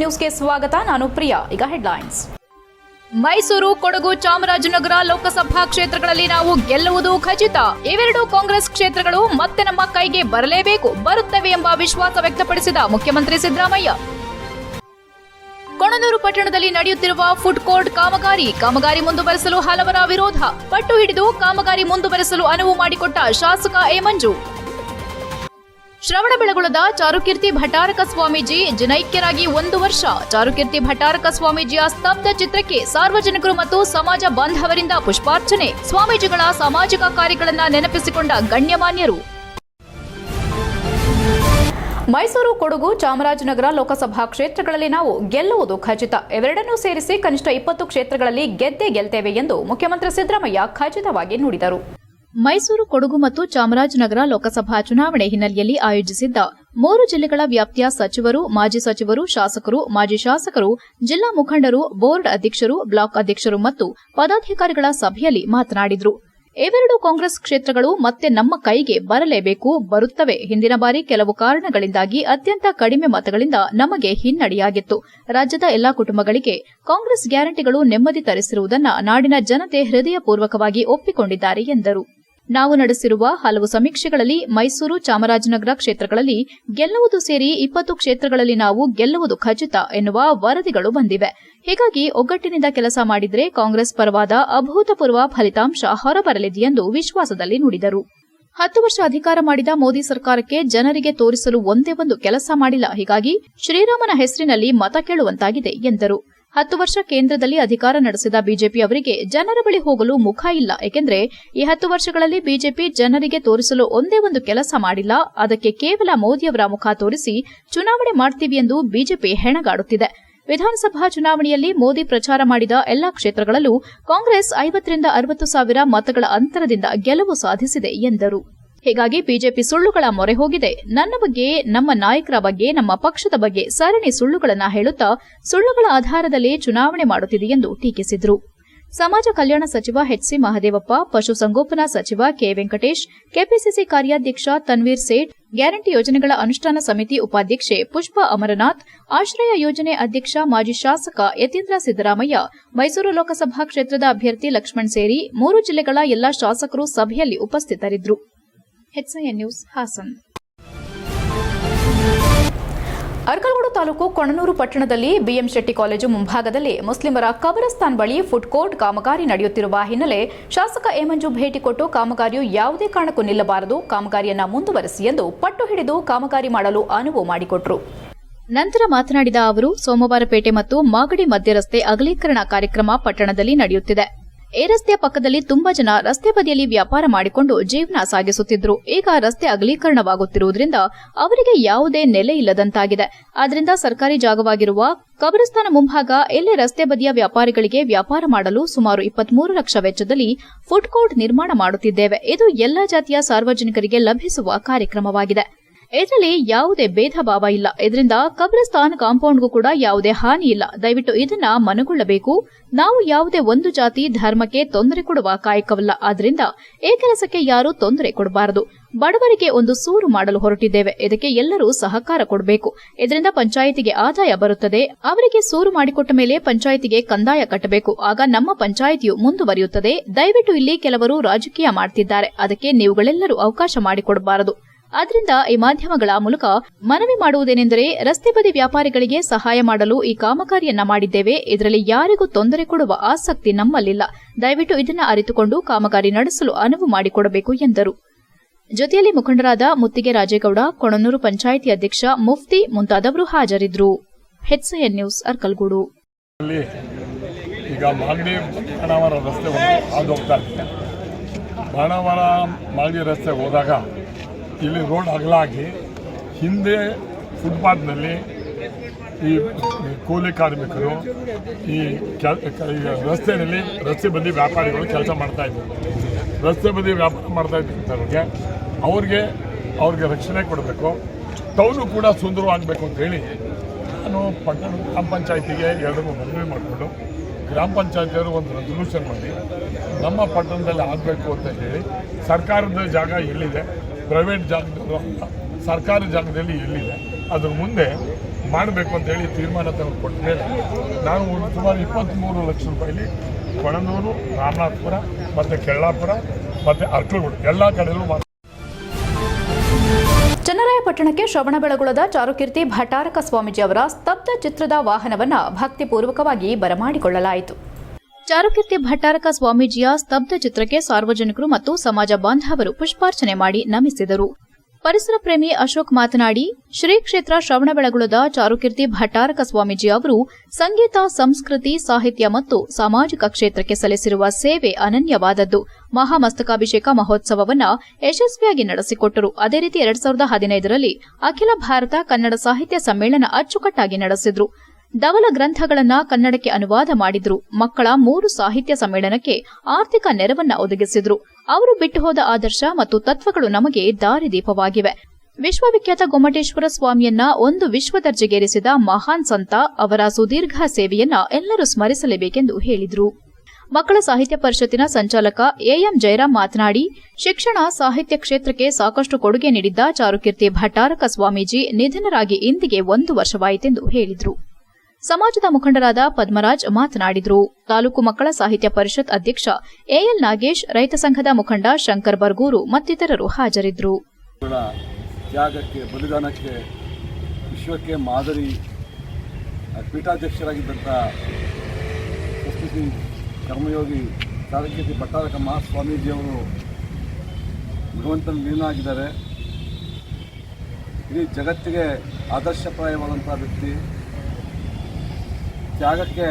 ನ್ಯೂಸ್ಗೆ ಸ್ವಾಗತ. ನಾನು ಪ್ರಿಯಾ. ಈಗ ಹೆಡ್ಲೈನ್ಸ್. ಮೈಸೂರು, ಕೊಡಗು, ಚಾಮರಾಜನಗರ ಲೋಕಸಭಾ ಕ್ಷೇತ್ರಗಳಲ್ಲಿ ನಾವು ಗೆಲ್ಲುವುದು ಖಚಿತ. ಇವೆರಡು ಕಾಂಗ್ರೆಸ್ ಕ್ಷೇತ್ರಗಳು ಮತ್ತೆ ನಮ್ಮ ಕೈಗೆ ಬರಲೇಬೇಕು, ಬರುತ್ತವೆ ಎಂಬ ವಿಶ್ವಾಸ ವ್ಯಕ್ತಪಡಿಸಿದ ಮುಖ್ಯಮಂತ್ರಿ ಸಿದ್ದರಾಮಯ್ಯ. ಕೊಣನೂರು ಪಟ್ಟಣದಲ್ಲಿ ನಡೆಯುತ್ತಿರುವ ಫುಡ್ ಕೋರ್ಟ್ ಕಾಮಗಾರಿ ಕಾಮಗಾರಿ ಮುಂದುವರೆಸಲು ಹಲವರ ವಿರೋಧ. ಪಟ್ಟು ಹಿಡಿದು ಕಾಮಗಾರಿ ಮುಂದುವರೆಸಲು ಅನುವು ಮಾಡಿಕೊಟ್ಟ ಶಾಸಕ ಎ ಮಂಜು. ಶ್ರವಣಬೆಳಗೊಳದ ಚಾರುಕೀರ್ತಿ ಭಟಾರಕ ಸ್ವಾಮೀಜಿ ಜನೈಕ್ಯರಾಗಿ ಒಂದು ವರ್ಷ. ಚಾರುಕೀರ್ತಿ ಭಟಾರಕ ಸ್ವಾಮೀಜಿಯ ಸ್ತಬ್ಧ ಚಿತ್ರಕ್ಕೆ ಸಾರ್ವಜನಿಕರು ಮತ್ತು ಸಮಾಜ ಬಾಂಧವರಿಂದ ಪುಷ್ಪಾರ್ಚನೆ. ಸ್ವಾಮೀಜಿಗಳ ಸಾಮಾಜಿಕ ಕಾರ್ಯಗಳನ್ನು ನೆನಪಿಸಿಕೊಂಡ ಗಣ್ಯಮಾನ್ಯರು. ಮೈಸೂರು ಕೊಡಗು ಚಾಮರಾಜನಗರ ಲೋಕಸಭಾ ಕ್ಷೇತ್ರಗಳಲ್ಲಿ ನಾವು ಗೆಲ್ಲುವುದು ಖಚಿತ. ಇವೆರಡನ್ನೂ ಸೇರಿಸಿ ಕನಿಷ್ಠ ಇಪ್ಪತ್ತು ಕ್ಷೇತ್ರಗಳಲ್ಲಿ ಗೆದ್ದೇ ಗೆಲ್ತೇವೆ ಎಂದು ಮುಖ್ಯಮಂತ್ರಿ ಸಿದ್ದರಾಮಯ್ಯ ಖಚಿತವಾಗಿ ನುಡಿದರು. ಮೈಸೂರು, ಕೊಡಗು ಮತ್ತು ಚಾಮರಾಜನಗರ ಲೋಕಸಭಾ ಚುನಾವಣೆ ಹಿನ್ನೆಲೆಯಲ್ಲಿ ಆಯೋಜಿಸಿದ್ದ ಮೂರು ಜಿಲ್ಲೆಗಳ ವ್ಯಾಪ್ತಿಯ ಸಚಿವರು, ಮಾಜಿ ಸಚಿವರು, ಶಾಸಕರು, ಮಾಜಿ ಶಾಸಕರು, ಜಿಲ್ಲಾ ಮುಖಂಡರು, ಬೋರ್ಡ್ ಅಧ್ಯಕ್ಷರು, ಬ್ಲಾಕ್ ಅಧ್ಯಕ್ಷರು ಮತ್ತು ಪದಾಧಿಕಾರಿಗಳ ಸಭೆಯಲ್ಲಿ ಮಾತನಾಡಿದರು. ಇವೆರಡು ಕಾಂಗ್ರೆಸ್ ಕ್ಷೇತ್ರಗಳು ಮತ್ತೆ ನಮ್ಮ ಕೈಗೆ ಬರಲೇಬೇಕು, ಬರುತ್ತವೆ. ಹಿಂದಿನ ಬಾರಿ ಕೆಲವು ಕಾರಣಗಳಿಂದಾಗಿ ಅತ್ಯಂತ ಕಡಿಮೆ ಮತಗಳಿಂದ ನಮಗೆ ಹಿನ್ನಡೆಯಾಗಿತ್ತು. ರಾಜ್ಯದ ಎಲ್ಲಾ ಕುಟುಂಬಗಳಿಗೆ ಕಾಂಗ್ರೆಸ್ ಗ್ಯಾರಂಟಿಗಳು ನೆಮ್ಮದಿ ತರಿಸಿರುವುದನ್ನು ನಾಡಿನ ಜನತೆ ಹೃದಯಪೂರ್ವಕವಾಗಿ ಒಪ್ಪಿಕೊಂಡಿದ್ದಾರೆ ಎಂದರು. ನಾವು ನಡೆಸಿರುವ ಹಲವು ಸಮೀಕ್ಷೆಗಳಲ್ಲಿ ಮೈಸೂರು ಚಾಮರಾಜನಗರ ಕ್ಷೇತ್ರಗಳಲ್ಲಿ ಗೆಲ್ಲುವುದು ಸೇರಿ ಇಪ್ಪತ್ತು ಕ್ಷೇತ್ರಗಳಲ್ಲಿ ನಾವು ಗೆಲ್ಲುವುದು ಖಚಿತ ಎನ್ನುವ ವರದಿಗಳು ಬಂದಿವೆ. ಹೀಗಾಗಿ ಒಗ್ಗಟ್ಟಿನಿಂದ ಕೆಲಸ ಮಾಡಿದರೆ ಕಾಂಗ್ರೆಸ್ ಪರವಾದ ಅಭೂತಪೂರ್ವ ಫಲಿತಾಂಶ ಹೊರಬರಲಿದೆ ಎಂದು ವಿಶ್ವಾಸದಲ್ಲಿ ನುಡಿದರು. ಹತ್ತು ವರ್ಷ ಅಧಿಕಾರ ಮಾಡಿದ ಮೋದಿ ಸರ್ಕಾರಕ್ಕೆ ಜನರಿಗೆ ತೋರಿಸಲು ಒಂದೇ ಒಂದು ಕೆಲಸ ಮಾಡಿಲ್ಲ. ಹೀಗಾಗಿ ಶ್ರೀರಾಮನ ಹೆಸರಿನಲ್ಲಿ ಮತ ಕೇಳುವಂತಾಗಿದೆ ಎಂದರು. ಹತ್ತು ವರ್ಷ ಕೇಂದ್ರದಲ್ಲಿ ಅಧಿಕಾರ ನಡೆಸಿದ ಬಿಜೆಪಿ ಅವರಿಗೆ ಜನರ ಬಳಿ ಹೋಗಲು ಮುಖ ಇಲ್ಲ. ಏಕೆಂದರೆ ಈ ಹತ್ತು ವರ್ಷಗಳಲ್ಲಿ ಬಿಜೆಪಿ ಜನರಿಗೆ ತೋರಿಸಲು ಒಂದೇ ಒಂದು ಕೆಲಸ ಮಾಡಿಲ್ಲ. ಅದಕ್ಕೆ ಕೇವಲ ಮೋದಿಯವರ ಮುಖ ತೋರಿಸಿ ಚುನಾವಣೆ ಮಾಡ್ತೀವಿ ಎಂದು ಬಿಜೆಪಿ ಹೆಣಗಾಡುತ್ತಿದೆ. ವಿಧಾನಸಭಾ ಚುನಾವಣೆಯಲ್ಲಿ ಮೋದಿ ಪ್ರಚಾರ ಮಾಡಿದ ಎಲ್ಲಾ ಕ್ಷೇತ್ರಗಳಲ್ಲೂ ಕಾಂಗ್ರೆಸ್ ಐವತ್ತರಿಂದ ಅರವತ್ತು ಸಾವಿರ ಮತಗಳ ಅಂತರದಿಂದ ಗೆಲುವು ಸಾಧಿಸಿದೆ ಎಂದರು. ಹೀಗಾಗಿ ಬಿಜೆಪಿ ಸುಳ್ಳುಗಳ ಮೊರೆ ಹೋಗಿದೆ. ನನ್ನ ಬಗ್ಗೆ, ನಮ್ಮ ನಾಯಕರ ಬಗ್ಗೆ, ನಮ್ಮ ಪಕ್ಷದ ಬಗ್ಗೆ ಸರಣಿ ಸುಳ್ಳುಗಳನ್ನು ಹೇಳುತ್ತಾ ಸುಳ್ಳುಗಳ ಆಧಾರದಲ್ಲಿ ಚುನಾವಣೆ ಮಾಡುತ್ತಿದೆ ಎಂದು ಟೀಕಿಸಿದರು. ಸಮಾಜ ಕಲ್ಯಾಣ ಸಚಿವ ಎಚ್ಸಿ ಮಹದೇವಪ್ಪ ಪಶುಸಂಗೋಪನಾ ಸಚಿವ ಕೆ ವೆಂಕಟೇಶ್, ಕೆಪಿಸಿಸಿ ಕಾರ್ಯಾಧ್ಯಕ್ಷ ತನ್ವೀರ್ ಸೇಠ್, ಗ್ಯಾರಂಟಿ ಯೋಜನೆಗಳ ಅನುಷ್ಠಾನ ಸಮಿತಿ ಉಪಾಧ್ಯಕ್ಷೆ ಪುಷ್ಪ ಅಮರನಾಥ್, ಆಶ್ರಯ ಯೋಜನೆ ಅಧ್ಯಕ್ಷ ಮಾಜಿ ಶಾಸಕ ಯತೀಂದ್ರ ಸಿದ್ದರಾಮಯ್ಯ, ಮೈಸೂರು ಲೋಕಸಭಾ ಕ್ಷೇತ್ರದ ಅಭ್ಯರ್ಥಿ ಲಕ್ಷ್ಮಣ್ ಸೇರಿ ಮೂರು ಜಿಲ್ಲೆಗಳ ಎಲ್ಲಾ ಶಾಸಕರು ಸಭೆಯಲ್ಲಿ ಉಪಸ್ಥಿತರಿದ್ದರು ಹೆಚ್ಐಎನ್ ನ್ಯೂಸ್ ಹಾಸನ್. ಅರ್ಕಲಗೂಡು ತಾಲೂಕು ಕೊಣನೂರು ಪಟ್ಟಣದಲ್ಲಿ ಬಿಎಂ ಶೆಟ್ಟಿ ಕಾಲೇಜು ಮುಂಭಾಗದಲ್ಲಿ ಮುಸ್ಲಿಮರ ಕಬರಸ್ತಾನ್ ಬಳಿ ಫುಡ್ ಕೋರ್ಟ್ ಕಾಮಗಾರಿ ನಡೆಯುತ್ತಿರುವ ಹಿನ್ನೆಲೆ ಶಾಸಕ ಏಮಂಜು ಭೇಟಿ ಕೊಟ್ಟು ಕಾಮಗಾರಿಯು ಯಾವುದೇ ಕಾರಣಕ್ಕೂ ನಿಲ್ಲಬಾರದು ಕಾಮಗಾರಿಯನ್ನು ಮುಂದುವರೆಸಿ ಎಂದು ಪಟ್ಟು ಹಿಡಿದು ಕಾಮಗಾರಿ ಮಾಡಲು ಅನುವು ಮಾಡಿಕೊಟ್ರು. ನಂತರ ಮಾತನಾಡಿದ ಅವರು ಸೋಮವಾರಪೇಟೆ ಮತ್ತು ಮಾಗಡಿ ಮಧ್ಯ ರಸ್ತೆ ಅಗಲೀಕರಣ ಕಾರ್ಯಕ್ರಮ ಪಟ್ಟಣದಲ್ಲಿ ನಡೆಯುತ್ತಿದೆ. ಈ ರಸ್ತೆಯ ಪಕ್ಕದಲ್ಲಿ ತುಂಬಾ ಜನ ರಸ್ತೆ ಬದಿಯಲ್ಲಿ ವ್ಯಾಪಾರ ಮಾಡಿಕೊಂಡು ಜೀವನ ಸಾಗಿಸುತ್ತಿದ್ರು. ಈಗ ರಸ್ತೆ ಅಗಲೀಕರಣವಾಗುತ್ತಿರುವುದರಿಂದ ಅವರಿಗೆ ಯಾವುದೇ ನೆಲೆ ಇಲ್ಲದಂತಾಗಿದೆ. ಆದ್ದರಿಂದ ಸರ್ಕಾರಿ ಜಾಗವಾಗಿರುವ ಕಬರಸ್ತಾನ ಮುಂಭಾಗ ಎಲ್ಲೇ ರಸ್ತೆ ಬದಿಯ ವ್ಯಾಪಾರಿಗಳಿಗೆ ವ್ಯಾಪಾರ ಮಾಡಲು ಸುಮಾರು ಇಪ್ಪತ್ಮೂರು ಲಕ್ಷ ವೆಚ್ಚದಲ್ಲಿ ಫುಡ್ ಕೋರ್ಟ್ ನಿರ್ಮಾಣ ಮಾಡುತ್ತಿದ್ದೇವೆ. ಇದು ಎಲ್ಲಾ ಜಾತಿಯ ಸಾರ್ವಜನಿಕರಿಗೆ ಲಭಿಸುವ ಕಾರ್ಯಕ್ರಮವಾಗಿದೆ. ಇದರಲ್ಲಿ ಯಾವುದೇ ಭೇದ ಭಾವ ಇಲ್ಲ. ಇದರಿಂದ ಕಬ್ರಸ್ತಾನ್ ಕಾಂಪೌಂಡ್ಗೂ ಕೂಡ ಯಾವುದೇ ಹಾನಿ ಇಲ್ಲ. ದಯವಿಟ್ಟು ಇದನ್ನ ಮನಗೊಳ್ಳಬೇಕು. ನಾವು ಯಾವುದೇ ಒಂದು ಜಾತಿ ಧರ್ಮಕ್ಕೆ ತೊಂದರೆ ಕೊಡುವ ಕಾಯಕವಲ್ಲ. ಆದ್ರಿಂದ ಈ ಕೆಲಸಕ್ಕೆ ಯಾರೂ ತೊಂದರೆ ಕೊಡಬಾರದು. ಬಡವರಿಗೆ ಒಂದು ಸೂರು ಮಾಡಲು ಹೊರಟಿದ್ದೇವೆ. ಇದಕ್ಕೆ ಎಲ್ಲರೂ ಸಹಕಾರ ಕೊಡಬೇಕು. ಇದರಿಂದ ಪಂಚಾಯಿತಿಗೆ ಆದಾಯ ಬರುತ್ತದೆ. ಅವರಿಗೆ ಸೂರು ಮಾಡಿಕೊಟ್ಟ ಮೇಲೆ ಪಂಚಾಯಿತಿಗೆ ಕಂದಾಯ ಕಟ್ಟಬೇಕು. ಆಗ ನಮ್ಮ ಪಂಚಾಯಿತಿಯು ಮುಂದುವರಿಯುತ್ತದೆ. ದಯವಿಟ್ಟು ಇಲ್ಲಿ ಕೆಲವರು ರಾಜಕೀಯ ಮಾಡ್ತಿದ್ದಾರೆ. ಅದಕ್ಕೆ ನೀವುಗಳೆಲ್ಲರೂ ಅವಕಾಶ ಮಾಡಿಕೊಡಬಾರದು. ಆದ್ರಿಂದ ಈ ಮಾಧ್ಯಮಗಳ ಮೂಲಕ ಮನವಿ ಮಾಡುವುದೇನೆಂದರೆ ರಸ್ತೆ ಬದಿ ವ್ಯಾಪಾರಿಗಳಿಗೆ ಸಹಾಯ ಮಾಡಲು ಈ ಕಾಮಗಾರಿಯನ್ನ ಮಾಡಿದ್ದೇವೆ. ಇದರಲ್ಲಿ ಯಾರಿಗೂ ತೊಂದರೆ ಕೊಡುವ ಆಸಕ್ತಿ ನಮ್ಮಲ್ಲಿಲ್ಲ. ದಯವಿಟ್ಟು ಇದನ್ನ ಅರಿತುಕೊಂಡು ಕಾಮಗಾರಿ ನಡೆಸಲು ಅನುವು ಮಾಡಿಕೊಡಬೇಕು ಎಂದರು. ಜೊತೆಯಲ್ಲಿ ಮುಖಂಡರಾದ ಮುತ್ತಿಗೆ ರಾಜೇಗೌಡ, ಕೊಣನೂರು ಪಂಚಾಯಿತಿ ಅಧ್ಯಕ್ಷ ಮುಫ್ತಿ ಮುಂತಾದವರು ಹಾಜರಿದ್ದರು. ನ್ಯೂಸ್ ಅರ್ಕಲ್ಗೂಡು. ಈಗ ಬಾಣಾವರ ರಸ್ತೆ ಹಾದು ಹೋಗ್ತಾ ರಸ್ತೆ ಹೋದಾಗ ಇಲ್ಲಿ ರೋಡ್ ಅಗಲಾಗಿ ಹಿಂದೆ ಫುಟ್ಪಾತ್ನಲ್ಲಿ ಈ ಕೂಲಿ ಕಾರ್ಮಿಕರು, ಈ ರಸ್ತೆಯಲ್ಲಿ ರಸ್ತೆ ಬದಿ ವ್ಯಾಪಾರಿಗಳು ಕೆಲಸ ಮಾಡ್ತಾ ರಸ್ತೆ ಬದಿ ವ್ಯಾಪಾರ ಮಾಡ್ತಾ ಇದ್ದಂಥವ್ರಿಗೆ ಅವ್ರಿಗೆ ಅವ್ರಿಗೆ ರಕ್ಷಣೆ ಕೊಡಬೇಕು. ಟೌನು ಕೂಡ ಸುಂದರವಾಗಬೇಕು ಅಂತ ಹೇಳಿ ನಾನು ಪಟ್ಟಣ ಗ್ರಾಮ ಪಂಚಾಯತಿಗೆ ಎರಡನ್ನೂ ಮನವಿ ಮಾಡಿಕೊಂಡು ಗ್ರಾಮ ಪಂಚಾಯತಿಯವರು ಒಂದು ರೆಸಲ್ಯೂಷನ್ ಮಾಡಿ ನಮ್ಮ ಪಟ್ಟಣದಲ್ಲಿ ಆಗಬೇಕು ಅಂತ ಹೇಳಿ ಸರ್ಕಾರದ ಜಾಗ ಎಲ್ಲಿದೆ? ಪ್ರೈವೇಟ್ ಜಾಗದಲ್ಲೂ ಅಲ್ಲ ಸರ್ಕಾರಿ ಜಾಗದಲ್ಲಿ ಎಲ್ಲಿದೆ? ಅದ್ರ ಮುಂದೆ ಮಾಡಬೇಕು ಅಂತ ಹೇಳಿ ತೀರ್ಮಾನ ತಗೊಂಡು ಮೇಲೆ ನಾನು ಸುಮಾರು ಇಪ್ಪತ್ತ್ಮೂರು ಲಕ್ಷ ರೂಪಾಯಿಲಿ ಕೊಣನೂರು ರಾಮನಾಥಪುರ ಮತ್ತು ಕೆಳ್ಳಾಪುರ ಮತ್ತು ಅರ್ಕಲಗೂಡು ಎಲ್ಲ ಕಡೆಯಲ್ಲೂ ಮಾಡಿ ಚನ್ನರಾಯಪಟ್ಟಣಕ್ಕೆ ಶ್ರವಣಬೆಳಗೊಳದ ಚಾರುಕೀರ್ತಿ ಭಟ್ಟಾರಕ ಸ್ವಾಮೀಜಿ ಅವರ ಸ್ತಬ್ಧ ಚಿತ್ರದ ವಾಹನವನ್ನ ಭಕ್ತಿಪೂರ್ವಕವಾಗಿ ಬರಮಾಡಿಕೊಳ್ಳಲಾಯಿತು. ಚಾರುಕೀರ್ತಿ ಭಟ್ಟಾರಕ ಸ್ವಾಮೀಜಿಯ ಸ್ತಬ್ಧ ಚಿತ್ರಕ್ಕೆ ಸಾರ್ವಜನಿಕರು ಮತ್ತು ಸಮಾಜ ಬಾಂಧವರು ಪುಷ್ಪಾರ್ಚನೆ ಮಾಡಿ ನಮಿಸಿದರು. ಪರಿಸರ ಪ್ರೇಮಿ ಅಶೋಕ್ ಮಾತನಾಡಿ, ಶ್ರೀ ಕ್ಷೇತ್ರ ಶ್ರವಣಬೆಳಗೊಳದ ಚಾರುಕೀರ್ತಿ ಭಟ್ಟಾರಕ ಸ್ವಾಮೀಜಿ ಅವರು ಸಂಗೀತ, ಸಂಸ್ಕೃತಿ, ಸಾಹಿತ್ಯ ಮತ್ತು ಸಾಮಾಜಿಕ ಕ್ಷೇತ್ರಕ್ಕೆ ಸಲ್ಲಿಸಿರುವ ಸೇವೆ ಅನನ್ಯವಾದದ್ದು. ಮಹಾಮಸ್ತಕಾಭಿಷೇಕ ಮಹೋತ್ಸವವನ್ನು ಯಶಸ್ವಿಯಾಗಿ ನಡೆಸಿಕೊಟ್ಟರು. ಅದೇ ರೀತಿ ಎರಡ್ ಸಾವಿರದ ಹದಿನೈದರಲ್ಲಿ ಅಖಿಲ ಭಾರತ ಕನ್ನಡ ಸಾಹಿತ್ಯ ಸಮ್ಮೇಳನ ಅಚ್ಚುಕಟ್ಟಾಗಿ ನಡೆಸಿದ್ರು. ಧವಲ ಗ್ರಂಥಗಳನ್ನ ಕನ್ನಡಕ್ಕೆ ಅನುವಾದ ಮಾಡಿದ್ರು. ಮಕ್ಕಳ ಮೂರು ಸಾಹಿತ್ಯ ಸಮ್ಮೇಳನಕ್ಕೆ ಆರ್ಥಿಕ ನೆರವನ್ನ ಒದಗಿಸಿದ್ರು. ಅವರು ಬಿಟ್ಟು ಹೋದ ಆದರ್ಶ ಮತ್ತು ತತ್ವಗಳು ನಮಗೆ ದಾರಿದೀಪವಾಗಿವೆ. ವಿಶ್ವವಿಖ್ಯಾತ ಗೊಮ್ಮಟೇಶ್ವರ ಸ್ವಾಮಿಯನ್ನ ಒಂದು ವಿಶ್ವ ದರ್ಜೆಗೇರಿಸಿದ ಮಹಾನ್ ಸಂತ ಅವರ ಸುದೀರ್ಘ ಸೇವೆಯನ್ನ ಎಲ್ಲರೂ ಸ್ಮರಿಸಲೇಬೇಕೆಂದು ಹೇಳಿದ್ರು. ಮಕ್ಕಳ ಸಾಹಿತ್ಯ ಪರಿಷತ್ತಿನ ಸಂಚಾಲಕ ಎಎಂ ಜಯರಾಮ್ ಮಾತನಾಡಿ, ಶಿಕ್ಷಣ ಸಾಹಿತ್ಯ ಕ್ಷೇತ್ರಕ್ಕೆ ಸಾಕಷ್ಟು ಕೊಡುಗೆ ನೀಡಿದ್ದ ಚಾರುಕೀರ್ತಿ ಭಟ್ಟಾರಕ ಸ್ವಾಮೀಜಿ ನಿಧನರಾಗಿ ಇಂದಿಗೆ ಒಂದು ವರ್ಷವಾಯಿತೆಂದು ಹೇಳಿದರು. ಸಮಾಜದ ಮುಖಂಡರಾದ ಪದ್ಮರಾಜ್ ಮಾತನಾಡಿದರು. ತಾಲೂಕು ಮಕ್ಕಳ ಸಾಹಿತ್ಯ ಪರಿಷತ್ ಅಧ್ಯಕ್ಷ ಎಎಲ್ ನಾಗೇಶ್, ರೈತ ಸಂಘದ ಮುಖಂಡ ಶಂಕರ್ ಬರ್ಗೂರು ಮತ್ತಿತರರು ಹಾಜರಿದ್ದರು ತ್ಯಾಗಕ್ಕೆ, ಬಲಿದಾನಕ್ಕೆ, ವಿಶ್ವಕ್ಕೆ ಮಾದರಿ ಪೀಠಾಧ್ಯಕ್ಷರಾಗಿದ್ದಂಥ ಸಂಸ್ಕೃತಿ ಕರ್ಮಯೋಗಿ ಚಾರಕೀರ್ತಿ ಭಟ್ಟಾರಕ ಮಹಾಸ್ವಾಮೀಜಿಯವರು ಭಗವಂತನ ಲೀನಾಗಿದ್ದಾರೆ. ಇಡೀ ಜಗತ್ತಿಗೆ ಆದರ್ಶಪ್ರಾಯವಾದಂಥ ವ್ಯಕ್ತಿ. ತ್ಯಾಗಕ್ಕೆ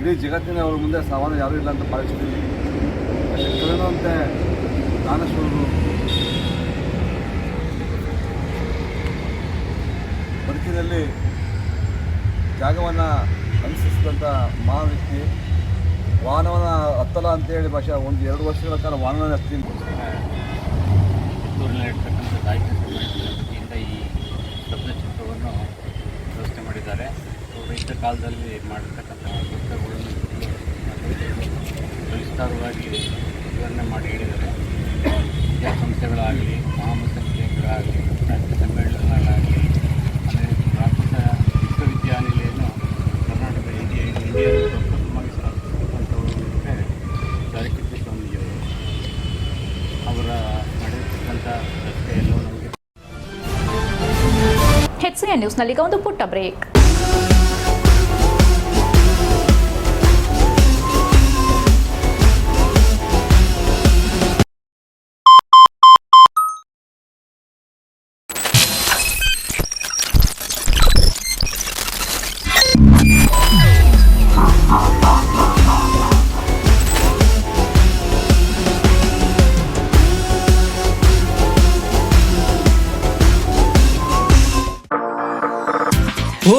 ಇಡೀ ಜಗತ್ತಿನ ಅವ್ರ ಮುಂದೆ ಸವಾಲು ಯಾರೂ ಇಲ್ಲ ಅಂತ ಭಾವಿಸ್ತೀನಿ. ಅಂತೆ ಕಾಣಿಸೋರು ಬದುಕಿನಲ್ಲಿ ಜಾಗವನ್ನು ಅನುಸರಿಸಿದಂಥ ಮಹಾ ವ್ಯಕ್ತಿ ವಾಹನವನ್ನು ಹತ್ತಲ್ಲ ಅಂತೇಳಿ ಭಾಷೆ, ಒಂದು ಎರಡು ವರ್ಷಗಳ ಕಾಲ ವಾಹನ ಹತ್ತೀನಿ ಕಿತ್ತೂರಿನಲ್ಲಿರ್ತಕ್ಕಂಥ ಸಾಹಿತ್ಯ ಸಮ್ಮೇಳನದ ವತಿಯಿಂದ ಈ ಸ್ತಬ್ಧ ಚಿತ್ರವನ್ನು ವ್ಯವಸ್ಥೆ ಮಾಡಿದ್ದಾರೆ. ಇದ್ದ ಕಾಲದಲ್ಲಿ ಮಾಡಿರ್ತಕ್ಕಂಥ ಪುಸ್ತಕಗಳನ್ನು ವಿಸ್ತಾರವಾಗಿ ವಿವರಣೆ ಮಾಡಿ ಹೇಳಿದರೆ ವಿದ್ಯಾಸಂಸ್ಥೆಗಳಾಗಲಿ ಮಹಾಮಸ್ತಕಗಳಾಗಲಿ ರಾಜ್ಯ ಸಮ್ಮೇಳನಗಳಾಗಲಿ ಅಂದರೆ ರಾಷ್ಟ್ರ ವಿಶ್ವವಿದ್ಯಾನಿಲಯವನ್ನು ಕರ್ನಾಟಕ ಇಂಡಿಯಾ ಇಂಡಿಯಾದಲ್ಲಿ ಸ್ಥಾಪಿಸಿರ್ತಕ್ಕಂಥವರು ಅಂದರೆ ಚಾರಿಕೀರ್ತಿ ಸ್ವಾಮೀಜಿಯವರು ಅವರ ನಡೆದಿರ್ತಕ್ಕಂಥ ರಸ್ತೆ ಎಲ್ಲವೂ ನಮಗೆ ಹೆಚ್ಸಿಎನ್ ನ್ಯೂಸ್ನಲ್ಲಿ ಒಂದು ಪುಟ್ಟ ಬ್ರೇಕ್.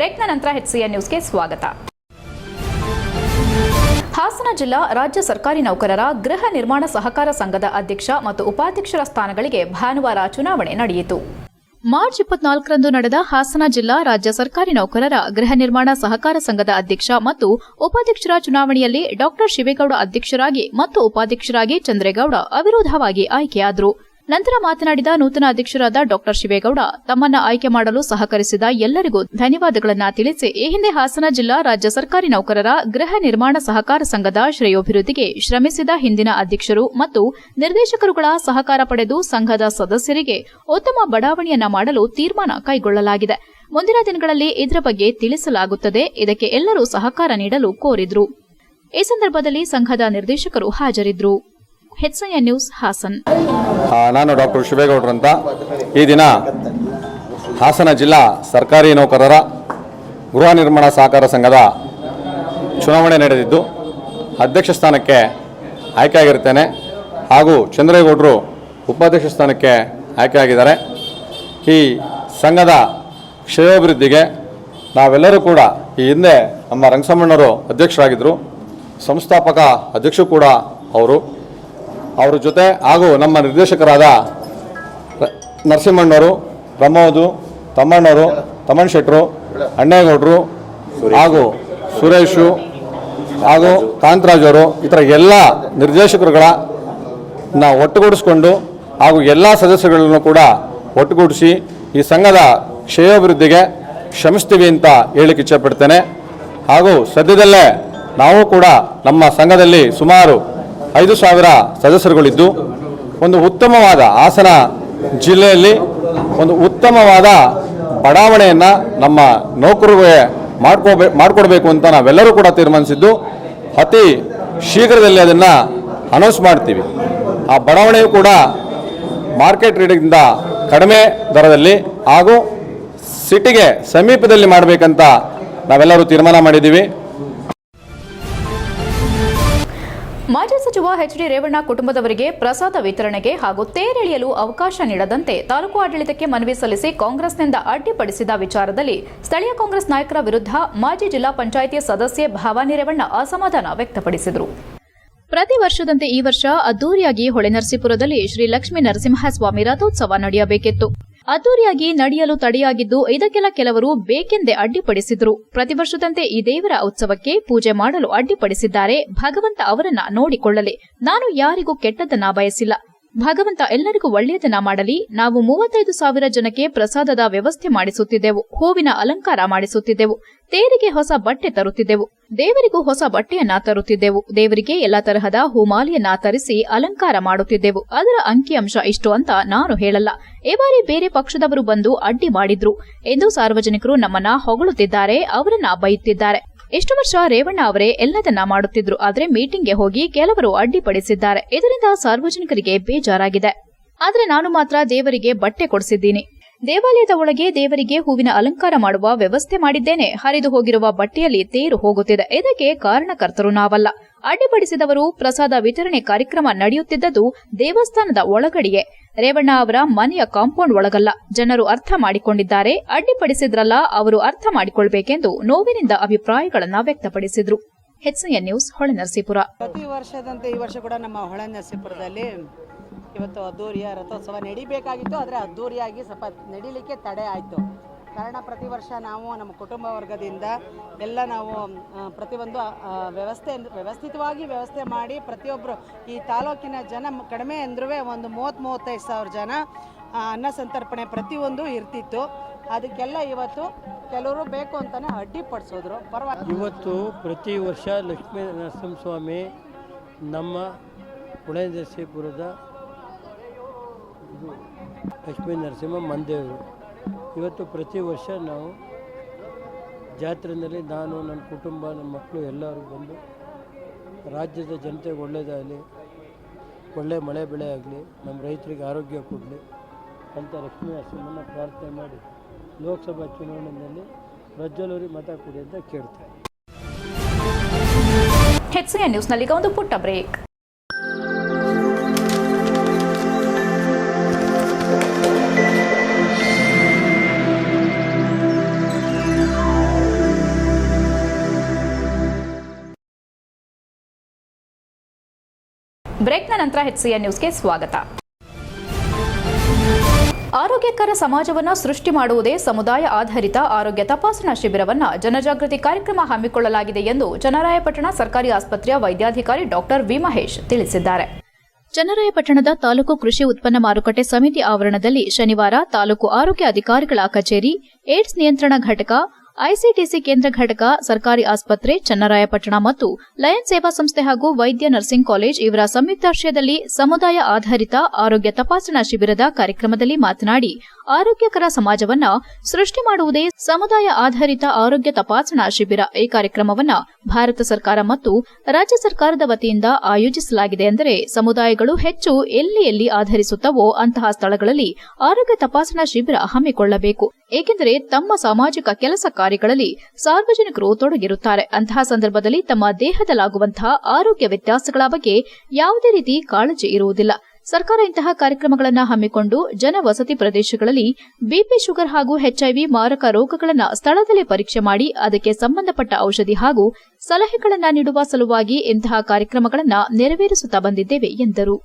ಬ್ರೇಕ್ನ ನಂತರ ಹೆಚ್ಸಿಎನ್ ನ್ಯೂಸ್ಗೆ ಸ್ವಾಗತ. ಹಾಸನ ಜಿಲ್ಲಾ ರಾಜ್ಯ ಸರ್ಕಾರಿ ನೌಕರರ ಗೃಹ ನಿರ್ಮಾಣ ಸಹಕಾರ ಸಂಘದ ಅಧ್ಯಕ್ಷ ಮತ್ತು ಉಪಾಧ್ಯಕ್ಷರ ಸ್ಥಾನಗಳಿಗೆ ಭಾನುವಾರ ಚುನಾವಣೆ ನಡೆಯಿತು. ಮಾರ್ಚ್ ಇಪ್ಪತ್ನಾಲ್ಕರಂದು ನಡೆದ ಹಾಸನ ಜಿಲ್ಲಾ ರಾಜ್ಯ ಸರ್ಕಾರಿ ನೌಕರರ ಗೃಹ ನಿರ್ಮಾಣ ಸಹಕಾರ ಸಂಘದ ಅಧ್ಯಕ್ಷ ಮತ್ತು ಉಪಾಧ್ಯಕ್ಷರ ಚುನಾವಣೆಯಲ್ಲಿ ಡಾ ಶಿವೇಗೌಡ ಅಧ್ಯಕ್ಷರಾಗಿ ಮತ್ತು ಉಪಾಧ್ಯಕ್ಷರಾಗಿ ಚಂದ್ರೇಗೌಡ ಅವಿರೋಧವಾಗಿ ಆಯ್ಕೆಯಾದರು. ನಂತರ ಮಾತನಾಡಿದ ನೂತನ ಅಧ್ಯಕ್ಷರಾದ ಡಾ ಶಿವೇಗೌಡ, ತಮ್ಮನ್ನ ಆಯ್ಕೆ ಮಾಡಲು ಸಹಕರಿಸಿದ ಎಲ್ಲರಿಗೂ ಧನ್ಯವಾದಗಳನ್ನು ತಿಳಿಸಿ, ಈ ಹಿಂದೆ ಹಾಸನ ಜಿಲ್ಲಾ ರಾಜ್ಯ ಸರ್ಕಾರಿ ನೌಕರರ ಗೃಹ ನಿರ್ಮಾಣ ಸಹಕಾರ ಸಂಘದ ಶ್ರೇಯೋಭಿವೃದ್ಧಿಗೆ ಶ್ರಮಿಸಿದ ಹಿಂದಿನ ಅಧ್ಯಕ್ಷರು ಮತ್ತು ನಿರ್ದೇಶಕರುಗಳ ಸಹಕಾರ ಪಡೆದು ಸಂಘದ ಸದಸ್ಯರಿಗೆ ಉತ್ತಮ ಬಡಾವಣೆಯನ್ನ ಮಾಡಲು ತೀರ್ಮಾನ ಕೈಗೊಳ್ಳಲಾಗಿದೆ. ಮುಂದಿನ ದಿನಗಳಲ್ಲಿ ಇದರ ಬಗ್ಗೆ ತಿಳಿಸಲಾಗುತ್ತದೆ. ಇದಕ್ಕೆ ಎಲ್ಲರೂ ಸಹಕಾರ ನೀಡಲು ಕೋರಿದ್ರು. ಈ ಸಂದರ್ಭದಲ್ಲಿ ಸಂಘದ ನಿರ್ದೇಶಕರು ಹಾಜರಿದ್ದರು ಹೆಚ್ಐಎನ್ ನ್ಯೂಸ್ ಹಾಸನ್. ನಾನು ಡಾಕ್ಟರ್ ಶಿವೇಗೌಡ್ರು ಅಂತ. ಈ ದಿನ ಹಾಸನ ಜಿಲ್ಲಾ ಸರ್ಕಾರಿ ನೌಕರರ ಗೃಹ ನಿರ್ಮಾಣ ಸಹಕಾರ ಸಂಘದ ಚುನಾವಣೆ ನಡೆದಿದ್ದು ಅಧ್ಯಕ್ಷ ಸ್ಥಾನಕ್ಕೆ ಆಯ್ಕೆಯಾಗಿರ್ತೇನೆ ಹಾಗೂ ಚಂದ್ರೇಗೌಡರು ಉಪಾಧ್ಯಕ್ಷ ಸ್ಥಾನಕ್ಕೆ ಆಯ್ಕೆಯಾಗಿದ್ದಾರೆ. ಈ ಸಂಘದ ಕ್ಷೇಮಾಭಿವೃದ್ಧಿಗೆ ನಾವೆಲ್ಲರೂ ಕೂಡ ಈ ಹಿಂದೆ ನಮ್ಮ ರಂಗಸಮ್ಮಣ್ಣರು ಅಧ್ಯಕ್ಷರಾಗಿದ್ದರು. ಸಂಸ್ಥಾಪಕ ಅಧ್ಯಕ್ಷರು ಕೂಡ ಅವರು. ಅವ್ರ ಜೊತೆ ಹಾಗೂ ನಮ್ಮ ನಿರ್ದೇಶಕರಾದ ನರಸಿಂಹಣ್ಣವರು ಪ್ರಮೋದು ತಮ್ಮಣ್ಣವರು, ತಮ್ಮಣ್ಣ ಶೆಟ್ಟರು, ಅಣ್ಣೇಗೌಡರು ಹಾಗೂ ಸುರೇಶು ಹಾಗೂ ಕಾಂತರಾಜ್ ಅವರು, ಈ ಥರ ಎಲ್ಲ ನಿರ್ದೇಶಕರುಗಳ ಒಟ್ಟುಗೂಡಿಸ್ಕೊಂಡು ಹಾಗೂ ಎಲ್ಲ ಸದಸ್ಯಗಳನ್ನು ಕೂಡ ಒಟ್ಟುಗೂಡಿಸಿ ಈ ಸಂಘದ ಕ್ಷೇಮಾಭಿವೃದ್ಧಿಗೆ ಶ್ರಮಿಸ್ತೀವಿ ಅಂತ ಹೇಳಿಕ್ಕೆ ಇಚ್ಛೆಪಡ್ತೇನೆ ಹಾಗೂ ಸದ್ಯದಲ್ಲೇ ನಾವು ಕೂಡ ನಮ್ಮ ಸಂಘದಲ್ಲಿ ಸುಮಾರು ಐದು ಸಾವಿರ ಸದಸ್ಯರುಗಳಿದ್ದು, ಒಂದು ಉತ್ತಮವಾದ ಹಾಸನ ಜಿಲ್ಲೆಯಲ್ಲಿ ಒಂದು ಉತ್ತಮವಾದ ಬಡಾವಣೆಯನ್ನು ನಮ್ಮ ನೌಕರರಿಗೆ ಮಾಡ್ಕೋಬೇ, ಮಾಡಿಕೊಡ್ಬೇಕು ಅಂತ ನಾವೆಲ್ಲರೂ ಕೂಡ ತೀರ್ಮಾನಿಸಿದ್ದು, ಅತಿ ಶೀಘ್ರದಲ್ಲಿ ಅದನ್ನು ಅನೌನ್ಸ್ ಮಾಡ್ತೀವಿ. ಆ ಬಡಾವಣೆಯು ಕೂಡ ಮಾರ್ಕೆಟ್ ರೇಟಿಂದ ಕಡಿಮೆ ದರದಲ್ಲಿ ಹಾಗೂ ಸಿಟಿಗೆ ಸಮೀಪದಲ್ಲಿ ಮಾಡಬೇಕಂತ ನಾವೆಲ್ಲರೂ ತೀರ್ಮಾನ ಮಾಡಿದ್ದೀವಿ. ಸಚಿವ ಎಚ್ ರೇವಣ್ಣ ಕುಟುಂಬದವರಿಗೆ ಪ್ರಸಾದ ವಿತರಣೆಗೆ ಹಾಗೂ ತೇರೆಳೆಯಲು ಅವಕಾಶ ನೀಡದಂತೆ ತಾಲೂಕು ಆಡಳಿತಕ್ಕೆ ಮನವಿ ಸಲ್ಲಿಸಿ ಕಾಂಗ್ರೆಸ್ನಿಂದ ಅಡ್ಡಿಪಡಿಸಿದ ವಿಚಾರದಲ್ಲಿ ಸ್ಥಳೀಯ ಕಾಂಗ್ರೆಸ್ ನಾಯಕರ ವಿರುದ್ಧ ಮಾಜಿ ಜಿಲ್ಲಾ ಪಂಚಾಯಿತಿ ಸದಸ್ಯೆ ಭವಾನಿ ರೇವಣ್ಣ ಅಸಮಾಧಾನ ವ್ಯಕ್ತಪಡಿಸಿದರು. ಪ್ರತಿ ವರ್ಷದಂತೆ ಈ ವರ್ಷ ಅದ್ದೂರಿಯಾಗಿ ಹೊಳೆನರಸೀಪುರದಲ್ಲಿ ಶ್ರೀ ಲಕ್ಷ್ಮೀ ನರಸಿಂಹಸ್ವಾಮಿ ರಥೋತ್ಸವ ನಡೆಯಬೇಕಿತ್ತು. ಅದ್ದೂರಿಯಾಗಿ ನಡೆಯಲು ತಡೆಯಾಗಿದ್ದು, ಇದಕ್ಕೆಲ್ಲ ಕೆಲವರು ಬೇಕೆಂದೇ ಅಡ್ಡಿಪಡಿಸಿದ್ರು. ಪ್ರತಿ ವರ್ಷದಂತೆ ಈ ದೇವರ ಉತ್ಸವಕ್ಕೆ ಪೂಜೆ ಮಾಡಲು ಅಡ್ಡಿಪಡಿಸಿದ್ದಾರೆ. ಭಗವಂತ ಅವರನ್ನ ನೋಡಿಕೊಳ್ಳಲಿ. ನಾನು ಯಾರಿಗೂ ಕೆಟ್ಟದ್ದನ್ನ ಬಯಸಿಲ್ಲ. ಭಗವಂತ ಎಲ್ಲರಿಗೂ ಒಳ್ಳೆಯದನ್ನ ಮಾಡಲಿ. ನಾವು ಮೂವತ್ತೈದು ಸಾವಿರ ಜನಕ್ಕೆ ಪ್ರಸಾದದ ವ್ಯವಸ್ಥೆ ಮಾಡಿಸುತ್ತಿದ್ದೆವು. ಹೂವಿನ ಅಲಂಕಾರ ಮಾಡಿಸುತ್ತಿದ್ದೆವು. ತೇರಿಗೆ ಹೊಸ ಬಟ್ಟೆ ತರುತ್ತಿದ್ದೆವು. ದೇವರಿಗೂ ಹೊಸ ಬಟ್ಟೆಯನ್ನ ತರುತ್ತಿದ್ದೆವು. ದೇವರಿಗೆ ಎಲ್ಲಾ ತರಹದ ಹೂಮಾಲೆಯನ್ನ ತರಿಸಿ ಅಲಂಕಾರ ಮಾಡುತ್ತಿದ್ದೆವು. ಅದರ ಅಂಕಿಅಂಶ ಇಷ್ಟು ಅಂತ ನಾನು ಹೇಳಲ್ಲ. ಈ ಬಾರಿ ಬೇರೆ ಪಕ್ಷದವರು ಬಂದು ಅಡ್ಡಿ ಮಾಡಿದ್ರು. ಎಂದು ಸಾರ್ವಜನಿಕರು ನಮ್ಮನ್ನ ಹೊಗಳುತ್ತಿದ್ದಾರೆ, ಅವರನ್ನ ಬೈಯುತ್ತಿದ್ದಾರೆ. ಇಷ್ಟು ವರ್ಷ ರೇವಣ್ಣ ಅವರೇ ಎಲ್ಲದನ್ನ ಮಾಡುತ್ತಿದ್ರು, ಆದ್ರೆ ಮೀಟಿಂಗ್ಗೆ ಹೋಗಿ ಕೆಲವರು ಅಡ್ಡಿಪಡಿಸಿದ್ದಾರೆ. ಇದರಿಂದ ಸಾರ್ವಜನಿಕರಿಗೆ ಬೇಜಾರಾಗಿದೆ. ಆದ್ರೆ ನಾನು ಮಾತ್ರ ದೇವರಿಗೆ ಬಟ್ಟೆ ಕೊಡಿಸಿದ್ದೀನಿ. ದೇವಾಲಯದ ಒಳಗೆ ದೇವರಿಗೆ ಹೂವಿನ ಅಲಂಕಾರ ಮಾಡುವ ವ್ಯವಸ್ಥೆ ಮಾಡಿದ್ದೇನೆ. ಹರಿದು ಹೋಗಿರುವ ಬಟ್ಟೆಯಲ್ಲಿ ತೇರು ಹೋಗುತ್ತಿದೆ. ಇದಕ್ಕೆ ಕಾರಣಕರ್ತರು ನಾವಲ್ಲ. ಅಡ್ಡಿಪಡಿಸಿದವರು ಪ್ರಸಾದ ವಿತರಣೆ ಕಾರ್ಯಕ್ರಮ ನಡೆಯುತ್ತಿದ್ದದ್ದು ದೇವಸ್ಥಾನದ ಒಳಗಡೆಯೇ. ರೇವಣ್ಣ ಅವರ ಮನೆಯ ಕಾಂಪೌಂಡ್ ಒಳಗಲ್ಲ. ಜನರು ಅರ್ಥ ಮಾಡಿಕೊಂಡಿದ್ದಾರೆ. ಅಡ್ಡಿಪಡಿಸಿದ್ರಲ್ಲ, ಅವರು ಅರ್ಥ ಮಾಡಿಕೊಳ್ಬೇಕೆಂದು ನೋವಿನಿಂದ ಅಭಿಪ್ರಾಯಗಳನ್ನು ವ್ಯಕ್ತಪಡಿಸಿದ್ರು. HN news, Holenarasipur. ಪ್ರತಿ ವರ್ಷದಂತೆ ಈ ವರ್ಷ ಕೂಡ ನಮ್ಮ ಹೊಳೆ ನರಸೀಪುರದಲ್ಲಿ ಇವತ್ತು ಅದ್ದೂರಿಯ ರಥೋತ್ಸವ ನಡಿಬೇಕಾಗಿತ್ತು. ಆದರೆ ಅದ್ದೂರಿಯಾಗಿ ಸ್ವಲ್ಪ ನಡಿಲಿಕ್ಕೆ ತಡೆ ಆಯಿತು. ಕಾರಣ ಪ್ರತಿ ವರ್ಷ ನಾವು ನಮ್ಮ ಕುಟುಂಬ ವರ್ಗದಿಂದ ಎಲ್ಲ ನಾವು ಪ್ರತಿಯೊಂದು ವ್ಯವಸ್ಥೆ ವ್ಯವಸ್ಥಿತವಾಗಿ ವ್ಯವಸ್ಥೆ ಮಾಡಿ ಪ್ರತಿಯೊಬ್ಬರು ಈ ತಾಲೂಕಿನ ಜನ ಕಡಿಮೆ ಅಂದ್ರೂ ಒಂದು ಮೂವತ್ತು ಮೂವತ್ತೈದು ಸಾವಿರ ಜನ ಅನ್ನ ಸಂತರ್ಪಣೆ ಪ್ರತಿಯೊಂದು ಇರ್ತಿತ್ತು. ಅದಕ್ಕೆಲ್ಲ ಇವತ್ತು ಕೆಲವರು ಬೇಕು ಅಂತಲೇ ಅಡ್ಡಿಪಡಿಸಿದ್ರು ಪರವಾಗಿ ಇವತ್ತು ಪ್ರತಿ ವರ್ಷ ಲಕ್ಷ್ಮೀ ನರಸಿಂಹಸ್ವಾಮಿ ನಮ್ಮ ಇದು ಲಕ್ಷ್ಮೀ ನರಸಿಂಹ ಮಂದೇವರು ಇವತ್ತು ಪ್ರತಿ ವರ್ಷ ನಾವು ಜಾತ್ರೆಯಲ್ಲಿ ನಾನು, ನನ್ನ ಕುಟುಂಬ, ನಮ್ಮ ಮಕ್ಕಳು ಎಲ್ಲರೂ ಬಂದು ರಾಜ್ಯದ ಜನತೆಗೆ ಒಳ್ಳೆಯದಾಗಲಿ ಒಳ್ಳೆ ಮಳೆ ಬೆಳೆ ಆಗಲಿ, ನಮ್ಮ ರೈತರಿಗೆ ಆರೋಗ್ಯ ಕೊಡಲಿ ಅಂತ ಲಕ್ಷ್ಮೀ ನರಸಿಂಹನ ಪ್ರಾರ್ಥನೆ ಮಾಡಿ ಲೋಕಸಭಾ ಚುನಾವಣೆಯಲ್ಲಿ ಪ್ರಜ್ವಲವರಿ ಮತ ಕೊಡಿ ಅಂತ ಕೇಳ್ತಾರೆ ಹೆಚ್ಚಿನ ನ್ಯೂಸ್ನಲ್ಲಿ ಒಂದು ಪುಟ್ಟ ಬ್ರೇಕ್ ಬ್ರೇಕ್ನ ನಂತರ ಹೆಚ್ಸಿಎನ್ ನ್ಯೂಸ್ಗೆ ಸ್ವಾಗತ. ಆರೋಗ್ಯಕರ ಸಮಾಜವನ್ನು ಸೃಷ್ಟಿ ಮಾಡುವುದೇ ಸಮುದಾಯ ಆಧಾರಿತ ಆರೋಗ್ಯ ತಪಾಸಣಾ ಶಿಬಿರವನ್ನು ಜನಜಾಗೃತಿ ಕಾರ್ಯಕ್ರಮ ಹಮ್ಮಿಕೊಳ್ಳಲಾಗಿದೆ ಎಂದು ಚನ್ನರಾಯಪಟ್ಟಣ ಸರ್ಕಾರಿ ಆಸ್ಪತ್ರೆಯ ವೈದ್ಯಾಧಿಕಾರಿ ಡಾಕ್ಟರ್ ವಿ ಮಹೇಶ್ ತಿಳಿಸಿದ್ದಾರೆ. ಚನ್ನರಾಯಪಟ್ಟಣದ ತಾಲೂಕು ಕೃಷಿ ಉತ್ಪನ್ನ ಮಾರುಕಟ್ಟೆ ಸಮಿತಿ ಆವರಣದಲ್ಲಿ ಶನಿವಾರ ತಾಲೂಕು ಆರೋಗ್ಯ ಅಧಿಕಾರಿಗಳ ಕಚೇರಿ ಏಡ್ಸ್ ನಿಯಂತ್ರಣ ಘಟಕ ಐಸಿಟಿಸಿ ಕೇಂದ್ರ ಘಟಕ, ಸರ್ಕಾರಿ ಆಸ್ಪತ್ರೆ, ಚನ್ನರಾಯಪಟ್ಟಣ ಮತ್ತು ಲಯನ್ ಸೇವಾ ಸಂಸ್ಥೆ ಹಾಗೂ ವೈದ್ಯ ನರ್ಸಿಂಗ್ ಕಾಲೇಜ್ ಇವರ ಸಂಯುಕ್ತಾಶ್ರಯದಲ್ಲಿ ಸಮುದಾಯ ಆಧಾರಿತ ಆರೋಗ್ಯ ತಪಾಸಣಾ ಶಿಬಿರದ ಕಾರ್ಯಕ್ರಮದಲ್ಲಿ ಮಾತನಾಡಿ, ಆರೋಗ್ಯಕರ ಸಮಾಜವನ್ನ ಸೃಷ್ಟಿ ಮಾಡುವುದೇ ಸಮುದಾಯ ಆಧಾರಿತ ಆರೋಗ್ಯ ತಪಾಸಣಾ ಶಿಬಿರ. ಈ ಕಾರ್ಯಕ್ರಮವನ್ನ ಭಾರತ ಸರ್ಕಾರ ಮತ್ತು ರಾಜ್ಯ ಸರ್ಕಾರದ ವತಿಯಿಂದ ಆಯೋಜಿಸಲಾಗಿದೆ ಎಂದರೆ ಸಮುದಾಯಗಳು ಹೆಚ್ಚು ಎಲ್ಲಿ ಎಲ್ಲಿ ಆಧರಿಸುತ್ತವೋ ಅಂತಹ ಸ್ಥಳಗಳಲ್ಲಿ ಆರೋಗ್ಯ ತಪಾಸಣಾ ಶಿಬಿರ ಹಮ್ಮಿಕೊಳ್ಳಬೇಕು. ಏಕೆಂದರೆ ತಮ್ಮ ಸಾಮಾಜಿಕ ಕೆಲಸ ಕಾರ್ಯಗಳಲ್ಲಿ ಸಾರ್ವಜನಿಕರು ತೊಡಗಿರುತ್ತಾರೆ. ಅಂತಹ ಸಂದರ್ಭದಲ್ಲಿ ತಮ್ಮ ದೇಹದಲ್ಲಾಗುವಂತಹ ಆರೋಗ್ಯ ವ್ಯತ್ಯಾಸಗಳ ಬಗ್ಗೆ ಯಾವುದೇ ರೀತಿ ಕಾಳಜಿ ಇರುವುದಿಲ್ಲ. ಸರ್ಕಾರ ಇಂತಹ ಕಾರ್ಯಕ್ರಮಗಳನ್ನು ಹಮ್ಮಿಕೊಂಡು ಜನವಸತಿ ಪ್ರದೇಶಗಳಲ್ಲಿ ಬಿಪಿ ಶುಗರ್ ಹಾಗೂ ಎಚ್ಐವಿ ಮಾರಕ ರೋಗಗಳನ್ನು ಸ್ಥಳದಲ್ಲೇ ಪರೀಕ್ಷೆ ಮಾಡಿ ಅದಕ್ಕೆ ಸಂಬಂಧಪಟ್ಟ ಔಷಧಿ ಹಾಗೂ ಸಲಹೆಗಳನ್ನು ನೀಡುವ ಸಲುವಾಗಿ ಇಂತಹ ಕಾರ್ಯಕ್ರಮಗಳನ್ನು ನೆರವೇರಿಸುತ್ತಾ ಬಂದಿದ್ದೇವೆ ಎಂದರು.